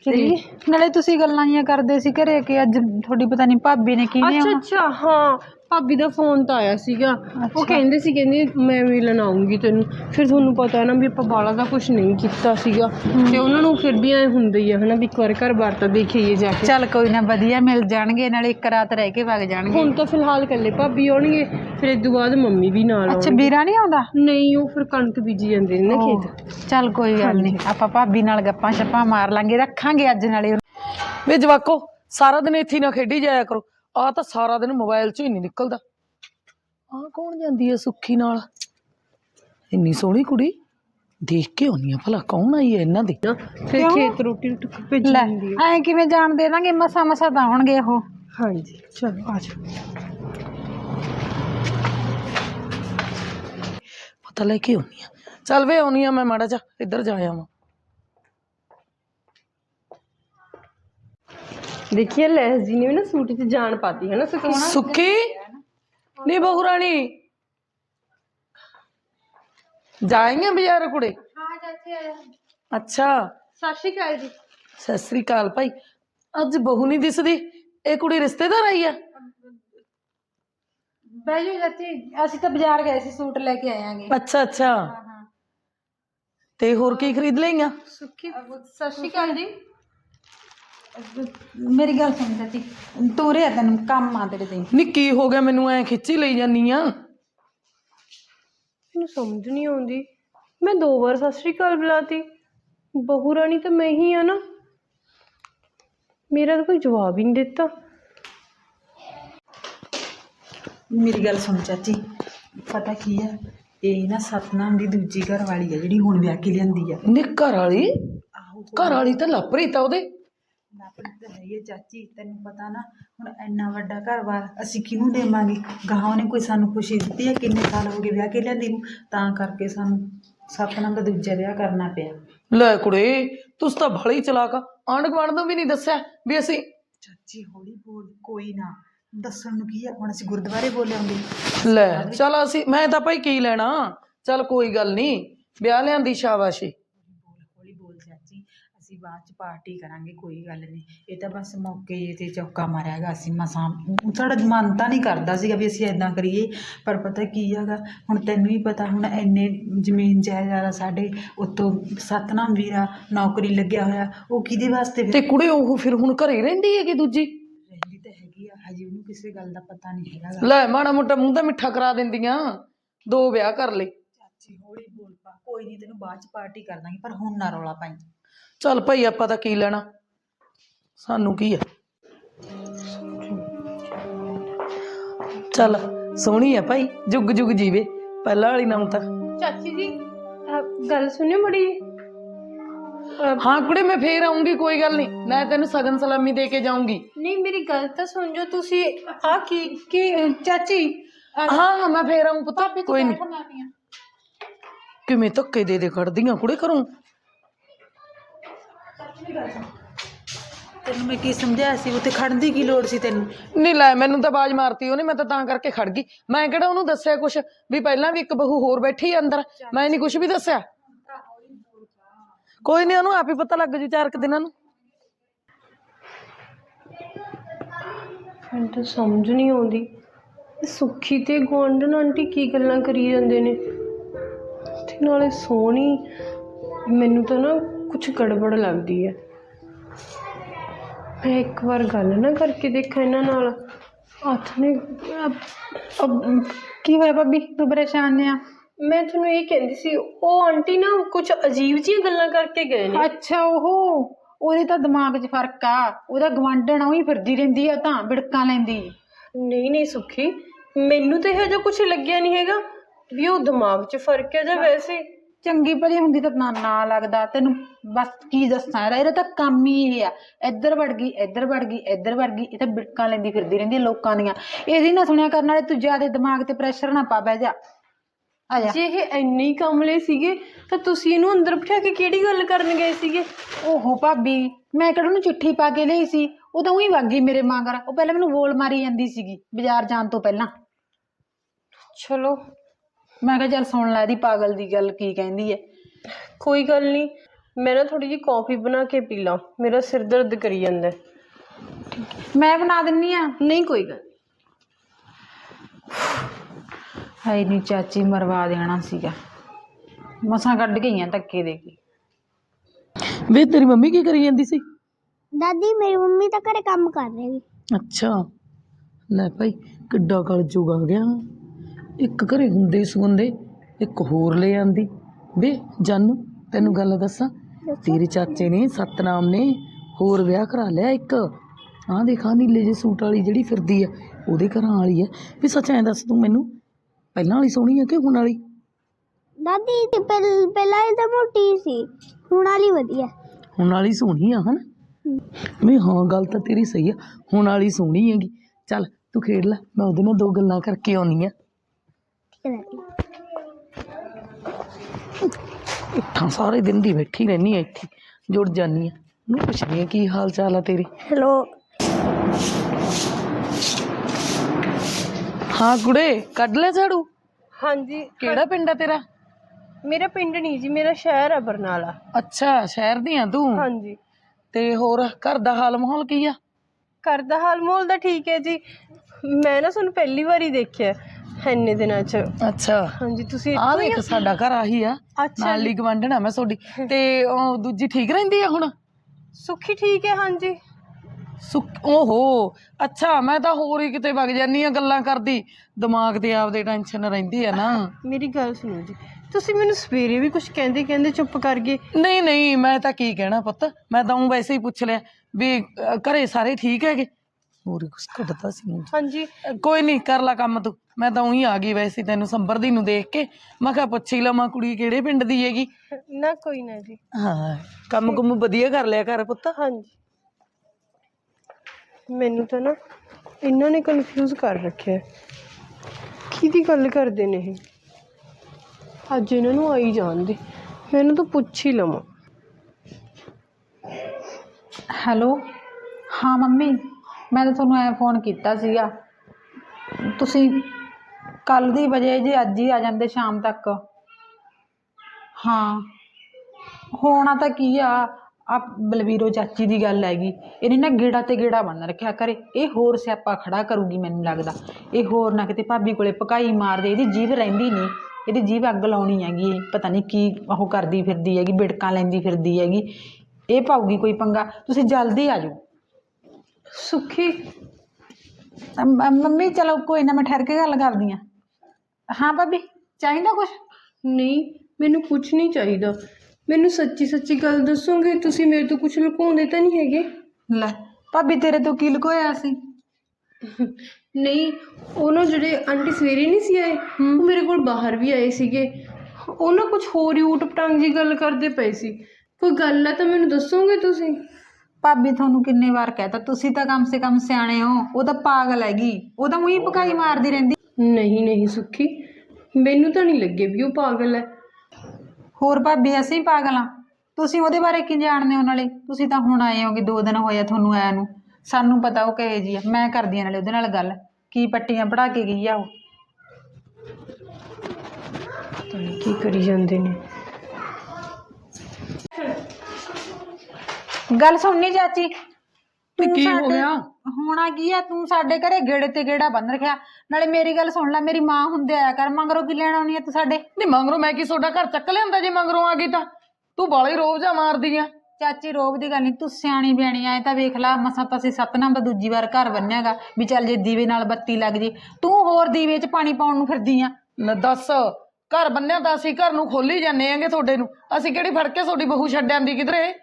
ਚਲਿਏ ਨਾਲੇ ਤੁਸੀਂ ਗੱਲਾਂ ਜੀਆਂ ਕਰਦੇ ਸੀ ਘਰੇ ਕਿ ਅੱਜ ਤੁਹਾਡੀ ਪਤਾ ਨਹੀਂ ਭਾਬੀ ਨੇ ਕਿਵੇਂ ਅੱਛਾ ਆਉਣਾ ਅੱਛਾ ਹਾਂ। ਭਾਬੀ ਦਾ ਫੋਨ ਤਾਂ ਆਇਆ ਸੀਗਾ। ਉਹ ਕਹਿੰਦੇ ਸੀ ਕਹਿੰਦੇ ਮੈਂ ਮਿਲਣ ਆਉਂਗੀ ਤੈਨੂੰ। ਫਿਰ ਤੁਹਾਨੂੰ ਪਤਾ ਹੈ ਨਾ ਵੀ ਆਪਾਂ ਬਾਲਾ ਦਾ ਕੁਝ ਨਹੀਂ ਕੀਤਾ ਸੀਗਾ। ਤੇ ਉਹਨਾਂ ਨੂੰ ਫਿਰ ਵੀ ਐ ਹੁੰਦਾ ਹੀ ਆ ਹਨਾ ਵੀ ਇੱਕ ਵਾਰ ਘਰ ਬਾਰ ਤਾਂ ਦੇਖੀਏ ਜਾ ਕੇ। ਚੱਲ ਕੋਈ ਨਾ ਵਧੀਆ ਮਿਲ ਜਾਣਗੇ ਨਾਲੇ ਇੱਕ ਰਾਤ ਰਹਿ ਕੇ ਵਗ ਜਾਣਗੇ। ਹੁਣ ਤਾਂ ਫਿਲਹਾਲ ਇਕੱਲੇ ਭਾਬੀ ਆਉਣਗੇ ਫਿਰ ਇਸ ਤੋਂ ਬਾਅਦ ਮੰਮੀ ਵੀ ਨਾਲ ਅੱਛਾ ਆਉਣਗੇ। ਵੀਰਾ ਨਹੀਂ ਆਉਂਦਾ? ਨਹੀਂ ਉਹ ਫਿਰ ਕਣਕ ਬੀਜੀ ਜਾਂਦੇ ਨੇ ਨਾ ਖੇਤ। ਚੱਲ ਕੋਈ ਗੱਲ ਨਹੀਂ ਆਪਾਂ ਭਾਬੀ ਨਾਲ ਗੱਪਾਂ ਛੱਪਾਂ ਮਾਰ ਲਾਂਗੇ ਰੱਖਾਂਗੇ ਅੱਜ ਨਾਲੇ। ਵੇ ਜਵਾਕੋ ਸਾਰਾ ਦਿਨ ਇੱਥੇ ਹੀ ਨਾ ਖੇਡੀ ਜਾਇਆ ਕਰੋ। ਆ ਤਾਂ ਸਾਰਾ ਦਿਨ ਮੋਬਾਈਲ 'ਚ ਹੀ ਨਹੀਂ ਨਿਕਲਦਾ। ਆ ਕੌਣ ਜਾਂਦੀ ਹੈ ਸੁੱਖੀ ਨਾਲ? ਇੰਨੀ ਸੋਹਣੀ ਕੁੜੀ। ਦੇਖ ਕੇ ਆਉਣੀ ਆ ਭਲਾ ਕੌਣ ਆਈ ਹੈ ਇਹਨਾਂ ਦੀ? ਨਾ ਫਿਰ ਖੇਤ ਰੋਟੀ ਰੁੱਟੀ ਭੇਜੀ ਲੈ ਹੁੰਦੀ ਹੈ ਐ ਕਿਵੇਂ ਜਾਣ ਦੇ ਦਾਂਗੇ ਮਸਾ ਮਸਾ ਤਾਂ ਆਉਣਗੇ ਉਹ? ਹਾਂਜੀ ਚਲੋ ਆ ਜਾਓ ਪਤਾ ਲੈ ਕੇ ਆਉਣੀ ਆ। ਚੱਲ ਵੇ ਆਉਣੀ ਆ ਮੈਂ ਮਾੜਾ ਜਾ ਇੱਧਰ ਜਾ ਆਵਾਂ। ਦੇਖੀਏ ਲੈਸ ਜੀ ਨੇ ਵੀ ਨਾ ਸੂਟ 'ਚ ਜਾਨ ਪਾਤੀ ਹੈ ਨਾ ਸੁਖੀ ਸੁੱਖੀ ਨੀ ਬਹੂ ਰਾਣੀ ਜਾਏਂਗੇ ਬਾਜ਼ਾਰ ਕੁੜੇ ਹਾਂ ਚਾਚੀ ਅੱਛਾ ਸਤਿ ਸ਼੍ਰੀ ਅਕਾਲ ਜੀ ਸਤਿ ਸ੍ਰੀ ਅਕਾਲ ਭਾਈ ਅੱਜ ਬਹੂ ਨਹੀਂ ਦਿਸਦੀ ਇਹ ਕੁੜੀ ਰਿਸ਼ਤੇਦਾਰ ਆਈ ਆ ਬੈਜੋ ਚਾਚੀ ਅਸੀਂ ਤਾਂ ਬਾਜ਼ਾਰ ਗਏ ਸੀ ਸੂਟ ਲੈ ਕੇ ਆਏਾਂਗੇ ਅੱਛਾ ਅੱਛਾ ਤੇ ਹੋਰ ਕੀ ਖਰੀਦ ਲਈਆਂ ਸੁੱਖੀ ਸਤਿ ਸ਼੍ਰੀ ਅਕਾਲ ਜੀ ਮੇਰੀ ਗੱਲ ਸੁਣ ਚਾਚੀ ਤੂੰ ਰਿਆ ਤੈਨੂੰ ਕੰਮ ਆ ਤੇਰੇ ਤੇ। ਨੀ ਕੀ ਹੋ ਗਿਆ ਮੈਨੂੰ ਐ ਖਿੱਚੀ ਲਈ ਜਾਨੀ ਆ? ਮੈਨੂੰ ਸਮਝ ਨਹੀਂ ਆਉਂਦੀ। ਮੈਂ ਦੋ ਵਾਰ ਸਤਿ ਸ਼੍ਰੀ ਅਕਾਲ ਬੁਲਾਤੀ। ਬਹੂ ਰਾਣੀ ਤਾਂ ਮੈਂ ਹੀ ਆ ਨਾ। ਮੇਰਾ ਤਾਂ ਕੋਈ ਜਵਾਬ ਹੀ ਨਹੀਂ ਦਿੱਤਾ। ਮੇਰੀ ਗੱਲ ਸੁਣ ਚਾਚੀ। ਪਤਾ ਕੀ ਆ? ਇਹ ਨਾ ਸਤਨਾਮ ਦੀ ਦੂਜੀ ਘਰ ਵਾਲੀ ਆ ਜਿਹੜੀ ਹੁਣ ਵਿਆਹ ਕੇ ਲਿਆਂਦੀ ਆ। ਨੀ ਘਰ ਵਾਲੀ ਘਰ ਵਾਲੀ ਤਾਂ ਲਾਪਰੀ ਤਾਂ ਉਹਦੇ। ਆਪਣੀ ਤਾਂ ਹੈ ਹੀ ਆ ਚਾਚੀ ਤੈਨੂੰ ਪਤਾ ਨਾ ਹੁਣ ਇੰਨਾ ਵੱਡਾ ਘਰ-ਬਾਰ ਅਸੀਂ ਕਿਹਨੂੰ ਦੇਵਾਂਗੇ? ਗਾਹਾਂ ਉਹਨੇ ਕੋਈ ਸਾਨੂੰ ਖੁਸ਼ੀ ਦਿੱਤੀ ਹੈ? ਕਿੰਨੇ ਸਾਲ ਹੋ ਗਏ ਵਿਆਹ ਕੇ ਲਿਆਂਦੀ ਨੂੰ? ਤਾਂ ਕਰਕੇ ਸਾਨੂੰ ਸਤਨਾਮ ਦਾ ਦੂਜਾ ਵਿਆਹ ਕਰਨਾ ਪਿਆ। ਲੈ ਕੁੜੇ ਤੁਸੀਂ ਤਾਂ ਭਲੀ ਚਲਾਕ ਆਂਢ ਗੁਆਂਢ ਨੂੰ ਵੀ ਨਹੀਂ ਦੱਸਿਆ ਵੀ ਅਸੀਂ ਚਾਚੀ ਹੌਲੀ ਬੋਲ ਕੋਈ ਨਾ। ਦੱਸਣ ਨੂੰ ਕੀ ਆ? ਹੁਣ ਅਸੀਂ ਗੁਰਦੁਆਰੇ ਬੋਲੇ ਆਉਂਦੇ ਲੈ ਚਲ ਅਸੀਂ ਮੈਂ ਤਾਂ ਭਾਈ ਕੀ ਲੈਣਾ? ਚਲ ਕੋਈ ਗੱਲ ਨਹੀਂ। ਵਿਆਹ ਲਿਆਂਦੀ ਸ਼ਾਬਾਸ਼ੀ। ਅਸੀਂ ਬਾਅਦ ਚ ਪਾਰਟੀ ਕਰਾਂਗੇ ਕੋਈ ਗੱਲ ਨਹੀਂ ਇਹ ਤਾਂ ਬਸ ਮੌਕੇ ਜਿਹੇ ਤੇ ਚੌਕਾ ਮਾਰਿਆ ਹੈਗਾ ਅਸੀਂ ਮਸਾਂ ਸਾਡਾ ਮਨ ਤਾਂ ਨਹੀਂ ਕਰਦਾ ਸੀਗਾ ਵੀ ਅਸੀਂ ਐਦਾਂ ਕਰੀਏ ਪਰ ਪਤਾ ਕੀ ਹੈਗਾ ਹੁਣ ਤੈਨੂੰ ਵੀ ਪਤਾ ਹੁਣ ਇੰਨੇ ਜ਼ਮੀਨ ਜਾਇਦਾਦ ਆ ਸਾਡੇ ਉੱਤੋਂ ਸਤਨਾਮ ਵੀਰਾ ਨੌਕਰੀ ਲੱਗਿਆ ਹੋਇਆ ਉਹ ਕਿਹਦੇ ਵਾਸਤੇ ਫਿਰ? ਤੇ ਕੁੜੇ ਉਹ ਫਿਰ ਹੁਣ ਘਰੇ ਰਹਿੰਦੀ ਹੈਗੀ ਦੂਜੀ? ਰਹਿੰਦੀ ਤਾਂ ਹੈਗੀ ਆ ਹਜੇ ਉਹਨੂੰ ਕਿਸੇ ਗੱਲ ਦਾ ਪਤਾ ਨਹੀਂ ਹੈਗਾ ਲੈ ਮਾੜਾ ਮੋਟਾ ਮੂੰਹ ਤਾਂ ਮਿੱਠਾ ਕਰਾ ਦਿੰਦੀਆਂ ਦੋ ਵਿਆਹ ਕਰ ਲਏ। ਚਾਚੀ ਹੌਲੀ ਬੋਲ ਪਾ ਕੋਈ ਨਹੀਂ ਤੈਨੂੰ ਬਾਅਦ ਚ ਪਾਰਟੀ ਕਰ ਦਾਂਗੇ ਪਰ ਹੁਣ ਨਾ ਰੌਲਾ ਪਾਈ। ਚੱਲ ਭਾਈ ਆਪਾਂ ਤਾਂ ਕੀ ਲੈਣਾ? ਸਾਨੂੰ ਕੀ ਆ? ਚੱਲ ਸੋਹਣੀ ਆ ਭਾਈ ਜੁਗ ਜੁਗ ਜੀਵੇ ਪਹਿਲਾਂ ਵਾਲੀ ਨਾਮ ਤਾਂ। ਚਾਚੀ ਜੀ ਗੱਲ ਸੁਣਿਓ ਮੜੀ ਹਾਂ ਕੁੜੇ ਮੈਂ ਫੇਰ ਆਉਂਗੀ ਕੋਈ ਗੱਲ ਨਹੀਂ। ਮੈਂ ਤੈਨੂੰ ਸਗਨ ਸਲਾਮੀ ਦੇ ਕੇ ਜਾਊਂਗੀ। ਨਹੀਂ ਮੇਰੀ ਗੱਲ ਤਾਂ ਸੁਣ ਜੋ ਤੁਸੀਂ। ਆ ਕੀ ਕੀ ਚਾਚੀ? ਹਾਂ ਹਾਂ ਮੈਂ ਫੇਰ ਆਉਂ ਪੁੱਤ ਕੋਈ ਨਹੀਂ। ਕਿਵੇਂ ਧੱਕੇ ਦੇ ਦੇ ਕੱਢਦੀਆਂ ਕੁੜੇ ਘਰੋਂ? ਤੈਨੂੰ ਮੈਂ ਕੀ ਸਮਝਾਇਆ ਸੀ? ਉੱਥੇ ਖੜਨ ਦੀ ਕੀ ਲੋੜ ਸੀ ਤੈਨੂੰ? ਨਹੀਂ ਲੈ ਮੈਨੂੰ ਤਾਂ ਆਵਾਜ਼ ਮਾਰਤੀ ਉਹਨੇ ਮੈਂ ਤਾਂ ਤਾਂ ਕਰਕੇ ਖੜ ਗਈ। ਮੈਂ ਕਿਹੜਾ ਉਹਨੂੰ ਦੱਸਿਆ ਕੁਛ? ਵੀ ਪਹਿਲਾਂ ਵੀ ਇੱਕ ਬਹੂ ਹੋਰ ਬੈਠੀ ਆ ਅੰਦਰ। ਮੈਂ ਨਹੀਂ ਕੁਛ ਵੀ ਦੱਸਿਆ। ਕੋਈ ਨਹੀਂ ਉਹਨੂੰ ਆਪ ਹੀ ਪਤਾ ਲੱਗ ਜੂ ਚਾਰ ਕੁ ਦਿਨਾਂ ਨੂੰ। ਮੈਨੂੰ ਤਾਂ ਸਮਝ ਨਹੀਂ ਆਉਂਦੀ। ਇਹ ਸੁੱਖੀ ਤੇ ਗੋਂਡਨ ਆਂਟੀ ਕੀ ਗੱਲਾਂ ਕਰੀ ਜਾਂਦੇ ਨੇ? ਤੇ ਨਾਲੇ ਸੋਹਣੀ ਮੈਨੂੰ ਤਾਂ ਨਾ ਕੁਝ ਗੜਬੜ ਲੱਗਦੀ ਹੈ। ਮੈਂ ਇੱਕ ਵਾਰ ਗੱਲ ਨਾ ਕਰਕੇ ਦੇਖਾਂ ਇਹਨਾਂ ਨਾਲ। ਹੱਥ ਨੇ ਕੀ ਹੋਇਆ ਭਾਬੀ? ਤੂੰ ਪਰੇਸ਼ਾਨ ਆ? ਮੈਂ ਤੁਹਾਨੂੰ ਇਹ ਕਹਿੰਦੀ ਸੀ ਉਹ ਆਂਟੀ ਨਾ ਕੁਝ ਅਜੀਬ ਜਿਹੀਆਂ ਗੱਲਾਂ ਕਰਕੇ ਗਏ ਨੇ। ਅੱਛਾ ਉਹ ਉਹਦੇ ਤਾਂ ਦਿਮਾਗ 'ਚ ਫ਼ਰਕ ਆ। ਉਹਦਾ ਗਵਾਂਢਣ ਉਹੀ ਫਿਰਦੀ ਰਹਿੰਦੀ ਆ ਤਾਂ ਬਿੜਕਾਂ ਲੈਂਦੀ। ਨਹੀਂ ਨਹੀਂ ਸੁਖੀ ਮੈਨੂੰ ਤਾਂ ਇਹੋ ਜਿਹਾ ਕੁਝ ਲੱਗਿਆ ਨਹੀਂ ਹੈਗਾ। ਵੀ ਉਹ ਦਿਮਾਗ 'ਚ ਫ਼ਰਕ ਹੈ ਜਾਂ ਵੈਸੇ? ਚੰਗੀ ਭਲੀ ਹੁੰਦੀ ਤਾਂ ਨਾ ਨਾ ਲੱਗਦਾ। ਤੈਨੂੰ ਬਸ ਕੀ ਦੱਸਾਂ ਇਹਦਾ ਇਹਦਾ ਤਾਂ ਕੰਮ ਹੀ ਇਹ ਆ। ਇੱਧਰ ਵੜ ਗਈ ਇੱਧਰ ਵੜ ਗਈ ਇੱਧਰ ਵੜ ਗਈ ਇਹ ਤਾਂ ਬਿੜਕਾਂ ਲੈਂਦੀ ਫਿਰਦੀ ਰਹਿੰਦੀ ਆ ਲੋਕਾਂ ਦੀਆਂ। ਇਹਦੀ ਨਾ ਸੁਣਿਆ ਕਰਨ ਵਾਲੇ ਤੂੰ ਜ਼ਿਆਦਾ ਦਿਮਾਗ ਤੇ ਪ੍ਰੈਸ਼ਰ ਨਾ ਪਾ ਬਹਿ ਜਾ। ਆ ਜਾ। ਜੇ ਇਹ ਇੰਨੇ ਹੀ ਕਮਲੇ ਸੀਗੇ ਤਾਂ ਤੁਸੀਂ ਇਹਨੂੰ ਅੰਦਰ ਬਿਠਾ ਕੇ ਕਿਹੜੀ ਗੱਲ ਕਰਨ ਗਏ ਸੀਗੇ? ਓਹੋ ਭਾਬੀ ਮੈਂ ਕਿਹੜਾ ਨੂੰ ਚਿੱਠੀ ਪਾ ਕੇ ਲਈ ਸੀ? ਉਹ ਤਾਂ ਉਹੀ ਵਗ ਗਈ ਮੇਰੇ ਮਗਰ। ਉਹ ਪਹਿਲਾਂ ਮੈਨੂੰ ਬੋਲ ਮਾਰੀ ਜਾਂਦੀ ਸੀਗੀ ਬਾਜ਼ਾਰ ਜਾਣ ਤੋਂ ਪਹਿਲਾਂ। ਚਲੋ ਮੈਂ ਕਿਹਾ ਚੱਲ ਸੁਣ ਲੈ ਇਹਦੀ ਪਾਗਲ ਦੀ ਗੱਲ ਕੀ ਕਹਿੰਦੀ ਹੈ ਕੋਈ ਗੱਲ ਨਹੀਂ ਮੈਂ ਨਾ ਥੋੜੀ ਜਿਹੀ ਕੌਫੀ ਬਣਾ ਕੇ ਪੀ ਲਾਂ ਮੇਰਾ ਸਿਰ ਦਰਦ ਕਰੀ ਜਾਂਦਾ ਹੈ। ਮੈਂ ਬਣਾ ਦਿੰਨੀ ਆ। ਨਹੀਂ ਕੋਈ ਗੱਲ ਹਾਏ ਨੀ ਚਾਚੀ ਮਰਵਾ ਦੇਣਾ ਸੀਗਾ। ਮਸਾਂ ਕੱਢ ਗਈਆਂ ਧੱਕੇ ਦੇ ਕੇ। ਵੇ ਤੇਰੀ ਮੰਮੀ ਕੀ ਕਰੀ ਜਾਂਦੀ ਸੀ? ਦਾਦੀ ਮੇਰੀ ਮੰਮੀ ਤਾਂ ਘਰੇ ਕੰਮ ਕਰ ਰਹੀ। ਅੱਛਾ। ਲੈ ਭਾਈ ਕਿੱਡਾ ਕਲ ਜੁਗ ਆ ਗਿਆ। ਇੱਕ ਘਰੇ ਹੁੰਦੇ ਸੁੰਦੇ ਇੱਕ ਹੋਰ ਲੈ ਆਂਦੀ। ਵੇ ਜਾਨੂ ਤੈਨੂੰ ਗੱਲ ਦੱਸਾਂ? ਤੇਰੇ ਚਾਚੇ ਨੇ ਸਤਨਾਮ ਨੇ ਹੋਰ ਵਿਆਹ ਕਰਾ ਲਿਆ ਇੱਕ। ਆਹ ਦੇਖਾ ਨੀਲੇ ਜੇ ਸੂਟ ਵਾਲੀ ਜਿਹੜੀ ਫਿਰਦੀ ਆ ਉਹਦੇ ਘਰਾਂ ਵਾਲੀ ਆ। ਵੀ ਸੱਚ ਐਂ ਦੱਸ ਤੂੰ ਮੈਨੂੰ ਪਹਿਲਾਂ ਵਾਲੀ ਸੋਹਣੀ ਆ ਕਿ ਹੁਣ ਵਾਲੀ? ਦਾਦੀ ਤੇ ਪਹਿਲ- ਪਹਿਲਾਂ ਇਹ ਤਾਂ ਮੋਟੀ ਸੀ ਹੁਣ ਵਾਲੀ ਵਧੀਆ। ਹੁਣ ਵਾਲੀ ਸੋਹਣੀ ਆ ਹਨ? ਵੀ ਹਾਂ ਗੱਲ ਤਾਂ ਤੇਰੀ ਸਹੀ ਆ ਹੁਣ ਵਾਲੀ ਸੋਹਣੀ ਹੈਗੀ। ਚੱਲ ਤੂੰ ਖੇਡ ਲੈ ਮੈਂ ਉਹਦੇ ਨਾਲ ਦੋ ਗੱਲਾਂ ਕਰਕੇ ਆਉਣੀ ਆ। ਇੱਥਾਂ ਸਾਰੇ ਦਿਨ ਦੀ ਬੈਠੀ ਰਹਿਨੀ ਆ ਇੱਥੇ ਜੁੜ ਜਾਨੀ ਆ। ਮੈਂ ਪੁੱਛਦੀ ਆ ਕੀ ਹਾਲ ਚਾਲ ਆ ਤੇਰੇ? ਹੈਲੋ। ਹਾਂ ਕੁੜੇ ਕੱਢ ਲੈ ਝਾੜੂ। ਹਾਂਜੀ ਕਿਹੜਾ ਪਿੰਡ ਆ ਤੇਰਾ? ਮੇਰਾ ਪਿੰਡ ਨਹੀਂ ਜੀ ਮੇਰਾ ਸ਼ਹਿਰ ਹੈ ਬਰਨਾਲਾ। ਅੱਛਾ ਸ਼ਹਿਰ ਦੀ ਆ ਤੂੰ? ਹਾਂਜੀ। ਤੇ ਹੋਰ ਘਰ ਦਾ ਹਾਲ ਮਾਹੌਲ ਕੀ ਆ? ਘਰ ਦਾ ਹਾਲ ਮਾਹੌਲ ਦਾ ਠੀਕ ਹੈ ਜੀ। ਮੈਂ ਨਾ ਤੁਹਾਨੂੰ ਪਹਿਲੀ ਵਾਰੀ ਦੇਖਿਆ। ਇੰਨੇ ਦਿਨਾਂ 'ਚ। ਅੱਛਾ। ਹਾਂਜੀ ਤੁਸੀਂ ਆ ਦੇਖ ਸਾਡਾ ਘਰ ਆਹੀ ਆ। ਅੱਛਾ ਨਾਲ ਗਵਾਂਢਣਾ ਮੈਂ ਤੁਹਾਡੀ। ਤੇ ਉਹ ਦੂਜੀ ਠੀਕ ਰਹਿੰਦੀ ਆ ਹੁਣ? ਸੁਖੀ ਠੀਕ ਹੈ ਹਾਂਜੀ। ਸੁੱਕ ਓਹੋ। ਅੱਛਾ ਮੈਂ ਤਾਂ ਹੋਰ ਹੀ ਕਿਤੇ ਵਗ ਜਾਨੀ ਆ ਗੱਲਾਂ ਕਰਦੀ। ਦਿਮਾਗ ਤੇ ਆਪਦੇ ਟੈਨਸ਼ਨ ਰਹਿੰਦੀ ਆ ਨਾ। ਮੇਰੀ ਗੱਲ ਸੁਣੋ ਜੀ। ਤੁਸੀਂ ਮੈਨੂੰ ਸਵੇਰੇ ਵੀ ਕੁਝ ਕਹਿੰਦੇ ਕਹਿੰਦੇ ਚੁੱਪ ਕਰ ਗਏ। ਨਹੀਂ ਨਹੀਂ ਮੈਂ ਤਾਂ ਕੀ ਕਹਿਣਾ ਪੁੱਤ? ਮੈਂ ਤਾਂ ਉਹ ਵੈਸੇ ਹੀ ਪੁੱਛ ਲਿਆ ਵੀ ਅ, ਘਰੇ ਸਾਰੇ ਠੀਕ ਹੈਗੇ? ਹੋਰ ਕੁਛ ਕੱਢਦਾ ਸੀ ਮੂੰਹ 'ਚ। ਹਾਂਜੀ। ਅ, ਕੋਈ ਨਹੀਂ ਕਰ ਲਾ ਕੰਮ ਤੂੰ। ਮੈਂ ਤਾਂ ਉਹੀ ਆ ਗਈ ਵੈਸੇ ਤੈਨੂੰ ਸੰਭਰਦੀ ਨੂੰ ਦੇਖ ਕੇ। ਮੈਂ ਕਿਹਾ ਪੁੱਛ ਹੀ ਲਵਾਂ ਕੁੜੀ ਕਿਹੜੇ ਪਿੰਡ ਦੀ ਹੈਗੀ। ਨਾ ਕੋਈ ਨਾ ਜੀ। ਹਾਂ ਕੰਮ ਕੁਮ ਵਧੀਆ ਕਰ ਲਿਆ ਕਰ ਪੁੱਤ। ਹਾਂਜੀ। ਮੈਨੂੰ ਤਾਂ ਨਾ ਇਹਨਾਂ ਨੇ ਕਨਫਿਊਜ਼ ਕਰ ਰੱਖਿਆ। ਹੈ। ਕਿਹਦੀ ਗੱਲ ਕਰਦੇ ਨੇ ਇਹ? ਅੱਜ ਇਹਨਾਂ ਨੂੰ ਆਈ ਜਾਣਦੇ ਮੈਨੂੰ ਤਾਂ ਪੁੱਛ ਹੀ ਲਵਾਂ। ਹੈਲੋ। ਹਾਂ ਮੰਮੀ। ਮੈਂ ਤਾਂ ਤੁਹਾਨੂੰ ਐ ਫੋਨ ਕੀਤਾ ਸੀਗਾ। ਤੁਸੀਂ ਕੱਲ ਦੀ ਵਜੇ ਜੇ ਅੱਜ ਹੀ ਆ ਜਾਂਦੇ ਸ਼ਾਮ ਤੱਕ। ਹਾਂ। ਹੋਣਾ ਤਾਂ ਕੀ ਆ ਆ ਬਲਵੀਰੋ ਚਾਚੀ ਦੀ ਗੱਲ ਹੈਗੀ। ਇਹਨੇ ਨਾ ਗੇੜਾ ਤੇ ਗੇੜਾ ਬੰਨ ਰੱਖਿਆ ਕਰੇ। ਇਹ ਹੋਰ ਸਿਆਪਾ ਖੜਾ ਕਰੂਗੀ ਮੈਨੂੰ ਲੱਗਦਾ। ਇਹ ਹੋਰ ਨਾ ਕਿਤੇ ਭਾਬੀ ਕੋਲੇ ਪਕਾਈ ਮਾਰਦੇ। ਇਹਦੀ ਜੀਭ ਰਹਿੰਦੀ ਨਹੀਂ। ਇਹਦੀ ਜੀਭ ਅੱਗ ਲਾਉਣੀ ਹੈਗੀ। ਇਹ ਪਤਾ ਨਹੀਂ ਕੀ ਉਹ ਕਰਦੀ ਫਿਰਦੀ ਹੈਗੀ, ਬਿੜਕਾਂ ਲੈਂਦੀ ਫਿਰਦੀ ਹੈਗੀ। ਇਹ ਪਾਉਗੀ ਕੋਈ ਪੰਗਾ। ਤੁਸੀਂ ਜਲਦੀ ਆ ਜਾਓ। ਸੁਖੀ। ਮੰਮੀ ਚਲੋ ਕੋਈ ਨਾ ਮੈਂ ਠਹਿਰ ਕੇ ਗੱਲ ਕਰਦੀ ਆ। ਹਾਂ ਭਾਬੀ ਚਾਹੀਦਾ ਕੁਛ? ਨਹੀਂ ਮੈਨੂੰ ਕੁਝ ਨਹੀਂ ਚਾਹੀਦਾ। ਮੈਨੂੰ ਸੱਚੀ ਸੱਚੀ ਗੱਲ ਦੱਸੋਗੇ ਤੁਸੀਂ ਮੇਰੇ ਤੋਂ ਕੁਝ ਲੁਕਾਉਂਦੇ ਤਾਂ ਨਹੀਂ ਹੈਗੇ? ਲੈ ਭਾਬੀ ਤੇਰੇ ਤੋਂ ਕੀ ਲੁਕੋਇਆ ਸੀ? ਨਹੀਂ ਉਹ ਨਾ ਜਿਹੜੇ ਆਂਟੀ ਸਵੇਰੇ ਨਹੀਂ ਸੀ ਆਏ ਉਹ ਮੇਰੇ ਕੋਲ ਬਾਹਰ ਵੀ ਆਏ ਸੀਗੇ। ਉਹ ਨਾ ਕੁਝ ਹੋਰ ਹੀ ਊਟ ਪਟਾਂਗ ਜੀ ਗੱਲ ਕਰਦੇ ਪਏ ਸੀ। ਕੋਈ ਗੱਲ ਹੈ ਤਾਂ ਮੈਨੂੰ ਦੱਸੋਗੇ ਤੁਸੀਂ? ਭਾਬੀ ਤੁਹਾਨੂੰ ਕਿੰਨੇ ਵਾਰ ਕਹਿਤਾ ਤੁਸੀਂ ਤਾਂ ਕਮ ਸੇ ਕਮ ਸਿਆਣੇ ਹੋ ਉਹ ਤਾਂ ਪਾਗਲ ਹੈਗੀ ਉਹ ਤਾਂ ਉਹੀ ਪਕਾਈ ਮਾਰਦੀ ਰਹਿੰਦੀ। ਨਹੀਂ ਨਹੀਂ ਸੁੱਖੀ ਮੈਨੂੰ ਤਾਂ ਨਹੀਂ ਲੱਗੇ ਵੀ ਉਹ ਪਾਗਲ ਹੈ। ਹੋਰ ਭਾਬੀ ਅਸੀਂ ਪਾਗਲ ਆ ਤੁਸੀਂ ਉਹਦੇ ਬਾਰੇ ਕੀ ਜਾਣਦੇ ਹੋ ਨਾਲੇ? ਤੁਸੀਂ ਤਾਂ ਹੁਣ ਆਏ ਹੋਗੇ ਦੋ ਦਿਨ ਹੋਇਆ ਤੁਹਾਨੂੰ ਆਇਆ ਨੂੰ। ਸਾਨੂੰ ਪਤਾ ਉਹ ਕਹੇ ਜੀ ਆ। ਮੈਂ ਕਰਦੀ ਆ ਨਾਲੇ ਉਹਦੇ ਨਾਲ ਗੱਲ। ਕੀ ਪੱਟੀਆਂ ਪੜਾ ਕੇ ਗਈ ਆ ਉਹ? ਨਹੀਂ ਕੀ ਕਰੀ ਜਾਂਦੇ ਨੇ। ਗੱਲ ਸੁਣਨੀ ਚਾਚੀ? ਤੇ ਤੂੰ ਕੀ ਹੋ ਸਾਡੇ- ਗਿਆ ਹੋਣਾ ਕੀ ਆ? ਤੂੰ ਸਾਡੇ ਘਰੇ ਗੇੜੇ ਤੇ ਗੇੜਾ ਬੰਨ ਰੱਖਿਆ। ਨਾਲੇ ਮੇਰੀ ਗੱਲ ਸੁਣ ਲੈ ਮੇਰੀ ਮਾਂ ਹੁੰਦੇ ਆਇਆ ਕਰ। ਮਗਰੋਂ ਕੀ ਲੈਣ ਆਉਣੀ ਆ ਤੂੰ ਸਾਡੇ? ਨਹੀਂ ਮੰਗਰੋਂ ਮੈਂ ਕੀ ਤੁਹਾਡਾ ਘਰ ਚੱਕ ਲਿਆਂਦਾ ਜੇ ਮੰਗਰੋਂ ਆ ਗਈ ਤਾਂ? ਤੂੰ ਬਾਲੀ ਰੋਬ ਜਾ ਮਾਰਦੀ ਆ। ਚਾਚੀ ਰੋਬ ਦੀ ਗੱਲ ਨਹੀਂ। ਤੂੰ ਸਿਆਣੀ ਬਿਆਣੀ ਐ ਤਾਂ ਵੇਖ ਲਾ ਮਸਾਂ ਤਾਂ ਅਸੀਂ ਸਤਨਾਮ ਦਾ ਦੂਜੀ ਵਾਰ ਘਰ ਬੰਨਿਆਗਾ ਵੀ ਚੱਲ ਜੇ ਦੀਵੇ ਨਾਲ ਬੱਤੀ ਲੱਗ ਜੇ। ਤੂੰ ਹੋਰ ਦੀਵੇ 'ਚ ਪਾਣੀ ਪਾਉਣ ਨੂੰ ਫਿਰਦੀ ਆ। ਲੈ ਦੱਸ ਘਰ ਬੰਨਿਆ ਤਾਂ ਅਸੀਂ ਘਰ ਨੂੰ ਖੋਲੀ ਜਾਂਦੇ ਆਂਗੇ ਤੁਹਾਡੇ ਨੂੰ। ਅਸੀਂ ਕਿਹੜੀ ਫੜ ਕੇ ਤੁਹਾਡੀ ਬਹੂ ਛੱਡ ਆਂਦੀ ਕਿਧਰੇ?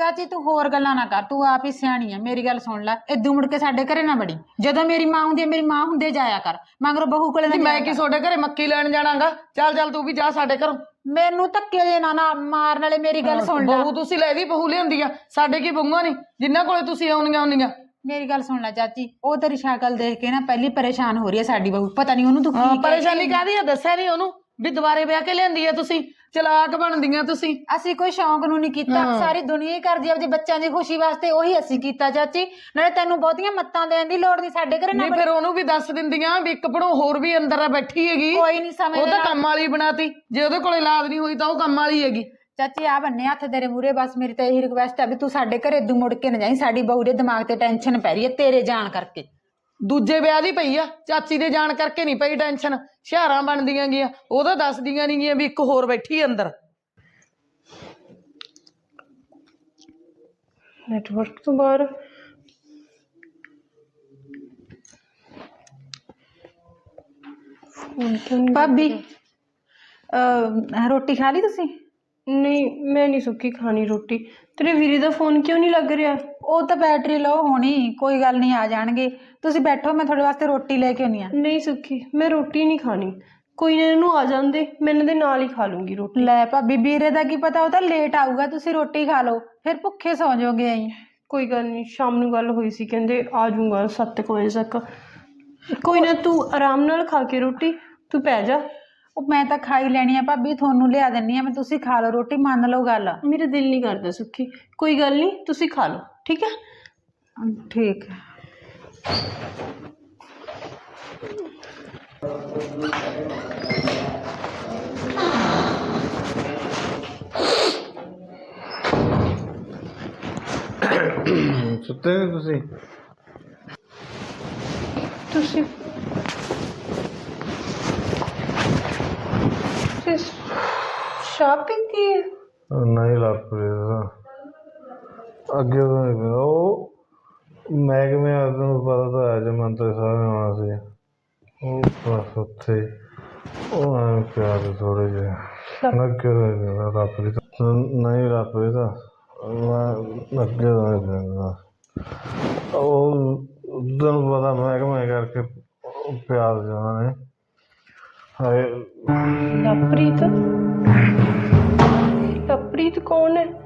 ਚਾਚੀ ਤੂੰ ਹੋਰ ਗੱਲਾਂ ਨਾ ਕਰ ਤੂੰ ਆਪ ਹੀ ਸਿਆਣੀ ਆ ਮੇਰੀ ਗੱਲ ਸੁਣ ਲੈ ਇਦੋਂ ਮੁੜ ਕੇ ਸਾਡੇ ਘਰੇ ਨਾ ਬੜੀ ਜਦੋਂ ਮੇਰੀ ਮਾਂ ਹੁੰਦੀ ਹੈ ਮੇਰੀ ਮਾਂ ਹੁੰਦੇ ਜਾਇਆ ਕਰ ਮਗਰੋਂ ਬਹੂ ਕੋਲੇ ਨਾ ਨਹੀਂ ਮੈਂ ਜਾਇਆ ਕੀ ਕਰ। ਤੁਹਾਡੇ ਘਰੇ ਮੱਕੀ ਲੈਣ ਜਾਣਾਗਾ? ਚੱਲ ਚੱਲ ਤੂੰ ਵੀ ਜਾ ਸਾਡੇ ਘਰੋਂ। ਮੈਨੂੰ ਧੱਕੇ ਜੇ ਨਾ ਨਾ ਮਾਰਨ ਵਾਲੇ ਮੇਰੀ ਗੱਲ ਸੁਣ ਲੈ। ਬਹੂ ਤੁਸੀਂ ਲੈ ਦੀ ਬਹੂ ਲਿਆਂਦੀ ਆ। ਸਾਡੇ ਕੀ ਬਹੂਆਂ ਨਹੀਂ ਜਿੰਨਾ ਕੋਲੇ ਤੁਸੀਂ ਆਉਣੀਆਂ ਆਉਣੀਆਂ ਮੇਰੀ ਗੱਲ ਸੁਣ ਲੈ ਚਾਚੀ ਉਹ ਤੇਰੀ ਸ਼ਕਲ ਦੇਖ ਕੇ ਨਾ ਪਹਿਲੀ ਪਰੇਸ਼ਾਨ ਹੋ ਰਹੀ ਹੈ ਸਾਡੀ ਬਹੂ। ਪਤਾ ਨਹੀਂ ਉਹਨੂੰ ਤੂੰ ਹਾਂ ਕੀ ਕਹਿ। ਪਰੇਸ਼ਾਨੀ ਕਾਦੀ ਆ? ਦੱਸਿਆ ਨਹੀਂ ਉਹਨੂੰ ਵੀ ਦੁਬਾਰੇ ਵਿਆਹ ਕੇ ਲਿਆਂਦੀ ਆ ਤੁਸੀਂ। ਚਲਾਕ ਬਣਦੀਆਂ ਤੁਸੀਂ। ਅਸੀਂ ਕੋਈ ਸ਼ੌਂਕ ਨੂੰ ਨਹੀਂ ਕੀਤਾ। ਹਾਂ। ਸਾਰੀ ਦੁਨੀਆ ਹੀ ਕਰਦੀ ਆ ਆਪਦੇ ਬੱਚਿਆਂ ਦੀ ਖੁਸ਼ੀ ਵਾਸਤੇ। ਉਹੀ ਅਸੀਂ ਕੀਤਾ ਚਾਚੀ। ਨਾਲੇ ਤੈਨੂੰ ਬਹੁਤੀਆਂ ਮੱਤਾਂ ਦੇਣ ਦੀ ਲੋੜ ਨਹੀਂ ਸਾਡੇ ਘਰੇ ਨਾ ਨਹੀਂ ਫਿਰ ਉਹਨੂੰ ਵੀ ਦੱਸ ਦਿੰਦੀਆਂ ਵੀ ਇੱਕ ਭਣੋ ਹੋਰ ਵੀ ਅੰਦਰ ਆ ਬੈਠੀ ਹੈਗੀ। ਕੋਈ ਨਹੀਂ ਸਮਝ ਉਹ ਤਾਂ ਕੰਮ ਵਾਲੀ ਬਣਾਤੀ। ਜੇ ਉਹਦੇ ਕੋਲੇ ਲਾਦ ਨਹੀਂ ਹੋਈ ਤਾਂ ਉਹ ਕੰਮ ਵਾਲੀ ਹੈਗੀ। ਚਾਚੀ ਆ ਬੰਨੇ ਹੱਥ ਤੇਰੇ ਮੂਰੇ ਬਸ ਮੇਰੀ ਤਾਂ ਇਹੀ ਰਿਕਵੈਸਟ ਆ ਵੀ ਤੂੰ ਸਾਡੇ ਘਰੇ ਦੂ ਮੁੜ ਕੇ ਨਾ ਜਾਈਂ। ਸਾਡੀ ਬਹੂ ਦੇ ਦਿਮਾਗ ਤੇ ਟੈਨਸ਼ਨ ਪੈ ਰਹੀ ਹੈ ਤੇਰੇ ਜਾਣ ਕਰਕੇ। ਦੂਜੇ ਵਿਆਹ ਦੀ ਪਈ ਆ ਚਾਚੀ ਦੇ ਜਾਣ ਕਰਕੇ ਨਹੀਂ ਪਈ ਟੈਨਸ਼ਨ ਸ਼ਹਿਰਾਂ ਬਣਦੀਆਂ ਗੀਆਂ ਉਹਦਾ ਦੱਸਦੀਆਂ ਨਹੀਂ ਗੀਆਂ ਵੀ ਇੱਕ ਹੋਰ ਬੈਠੀ ਅੰਦਰ। ਨੈਟਵਰਕ ਤੋਂ ਬਾਹਰ। ਫੋਨ ਤਾਂ ਨਹੀਂ ਭਾਬੀ ਅਹ ਰੋਟੀ ਖਾ ਲਈ ਤੁਸੀਂ? ਨਹੀਂ ਮੈਂ ਨਹੀਂ ਸੁੱਕੀ ਖਾਣੀ ਰੋਟੀ। ਤੇਰੇ ਵੀਰੇ ਦਾ ਫੋਨ ਕਿਉਂ ਨਹੀਂ ਲੱਗ ਰਿਹਾ? ਉਹ ਤਾਂ ਬੈਟਰੀ ਲੋ ਹੋਣੀ ਕੋਈ ਗੱਲ ਨਹੀਂ ਆ ਜਾਣਗੇ। ਤੁਸੀਂ ਬੈਠੋ ਮੈਂ ਤੁਹਾਡੇ ਵਾਸਤੇ ਰੋਟੀ ਲੈ ਕੇ ਆਉਣੀ ਆ ਨਹੀਂ ਸੁੱਕੀ ਮੈਂ ਰੋਟੀ ਨਹੀਂ ਖਾਣੀ। ਕੋਈ ਨਾ ਇਹਨੂੰ ਆ ਜਾਂਦੇ ਮੈਂ ਇਹਨਾਂ ਦੇ ਨਾਲ ਹੀ ਖਾ ਲੂੰਗੀ ਰੋਟੀ। ਲੈ ਭਾਬੀ ਵੀਰੇ ਦਾ ਕੀ ਪਤਾ ਉਹ ਤਾਂ ਲੇਟ ਆਊਗਾ ਤੁਸੀਂ ਰੋਟੀ ਖਾ ਲਓ ਫਿਰ ਭੁੱਖੇ ਸੌਂ ਜਾਓਗੇ ਐਂ। ਕੋਈ ਗੱਲ ਨਹੀਂ ਸ਼ਾਮ ਨੂੰ ਗੱਲ ਹੋਈ ਸੀ ਕਹਿੰਦੇ ਆ ਜਾਊਂਗਾ 7 ਵਜੇ ਤੱਕ। ਕੋਈ ਨਾ ਤੂੰ ਆਰਾਮ ਨਾਲ ਖਾ ਕੇ ਰੋਟੀ ਤੂੰ ਪੈ ਜਾ। ਉਹ ਮੈਂ ਤਾਂ ਖਾਈ ਲੈਣੀ ਆ ਭਾਬੀ ਤੁਹਾਨੂੰ ਲਿਆ ਦਿੰਨੀ ਆ ਮੈਂ ਤੁਸੀਂ ਖਾ ਲਓ ਰੋਟੀ ਮੰਨ ਲਓ ਗੱਲ। ਮੇਰਾ ਦਿਲ ਨਹੀਂ ਕਰਦਾ ਸੁੱਖੀ ਕੋਈ ਗੱਲ ਨਹੀਂ ਤੁਸੀਂ ਖਾ ਲਓ। ਠੀਕ ਹੈ ਠੀਕ ਹੈ ਸੁੱਤੇ ਨੀ ਤੁਸੀਂ ਤੁਸੀਂ ਤੁਸੀਂ ਸ਼ਾਪ ਪੀਤੀ ਹੈ ਨਹੀਂ ਲੱਗ ਰਿਹਾ ਅੱਗੇ ਤੋਂ ਨਹੀਂ ਪੀਂਦਾ। ਉਹ ਮੈਂ ਕਿਵੇਂ ਆ ਤੁਹਾਨੂੰ ਪਤਾ ਤਾਂ ਹੈ ਜੇ ਮੰਤਰੀ ਸਾਹਿਬ ਨੇ ਆਉਣਾ ਸੀ। ਉਹ ਬਸ ਉੱਥੇ। ਉਹ ਐਂ ਪਿਆਰ ਥੋੜੇ ਜਿਹੇ। ਲੱਗੇ ਹੋਏ ਰੱਬ ਦੀ ਤਾਂ- ਨਹੀਂ ਰੱਬ ਦੀ ਤਾਂ ਮੈਂ ਅੱਗੇ ਤੋਂ ਨਹੀਂ ਪੀਂਦਾ। ਉਹ ਤੁਹਾਨੂੰ ਪਤਾ ਮੈਂ ਕਿਵੇਂ ਕਰਕੇ ਪਿਆਰ ਜਾਣਾ ਨੇ। ਹਾਏ। ਲਵਪ੍ਰੀਤ? ਲਵਪ੍ਰੀਤ ਕੌਣ ਹੈ?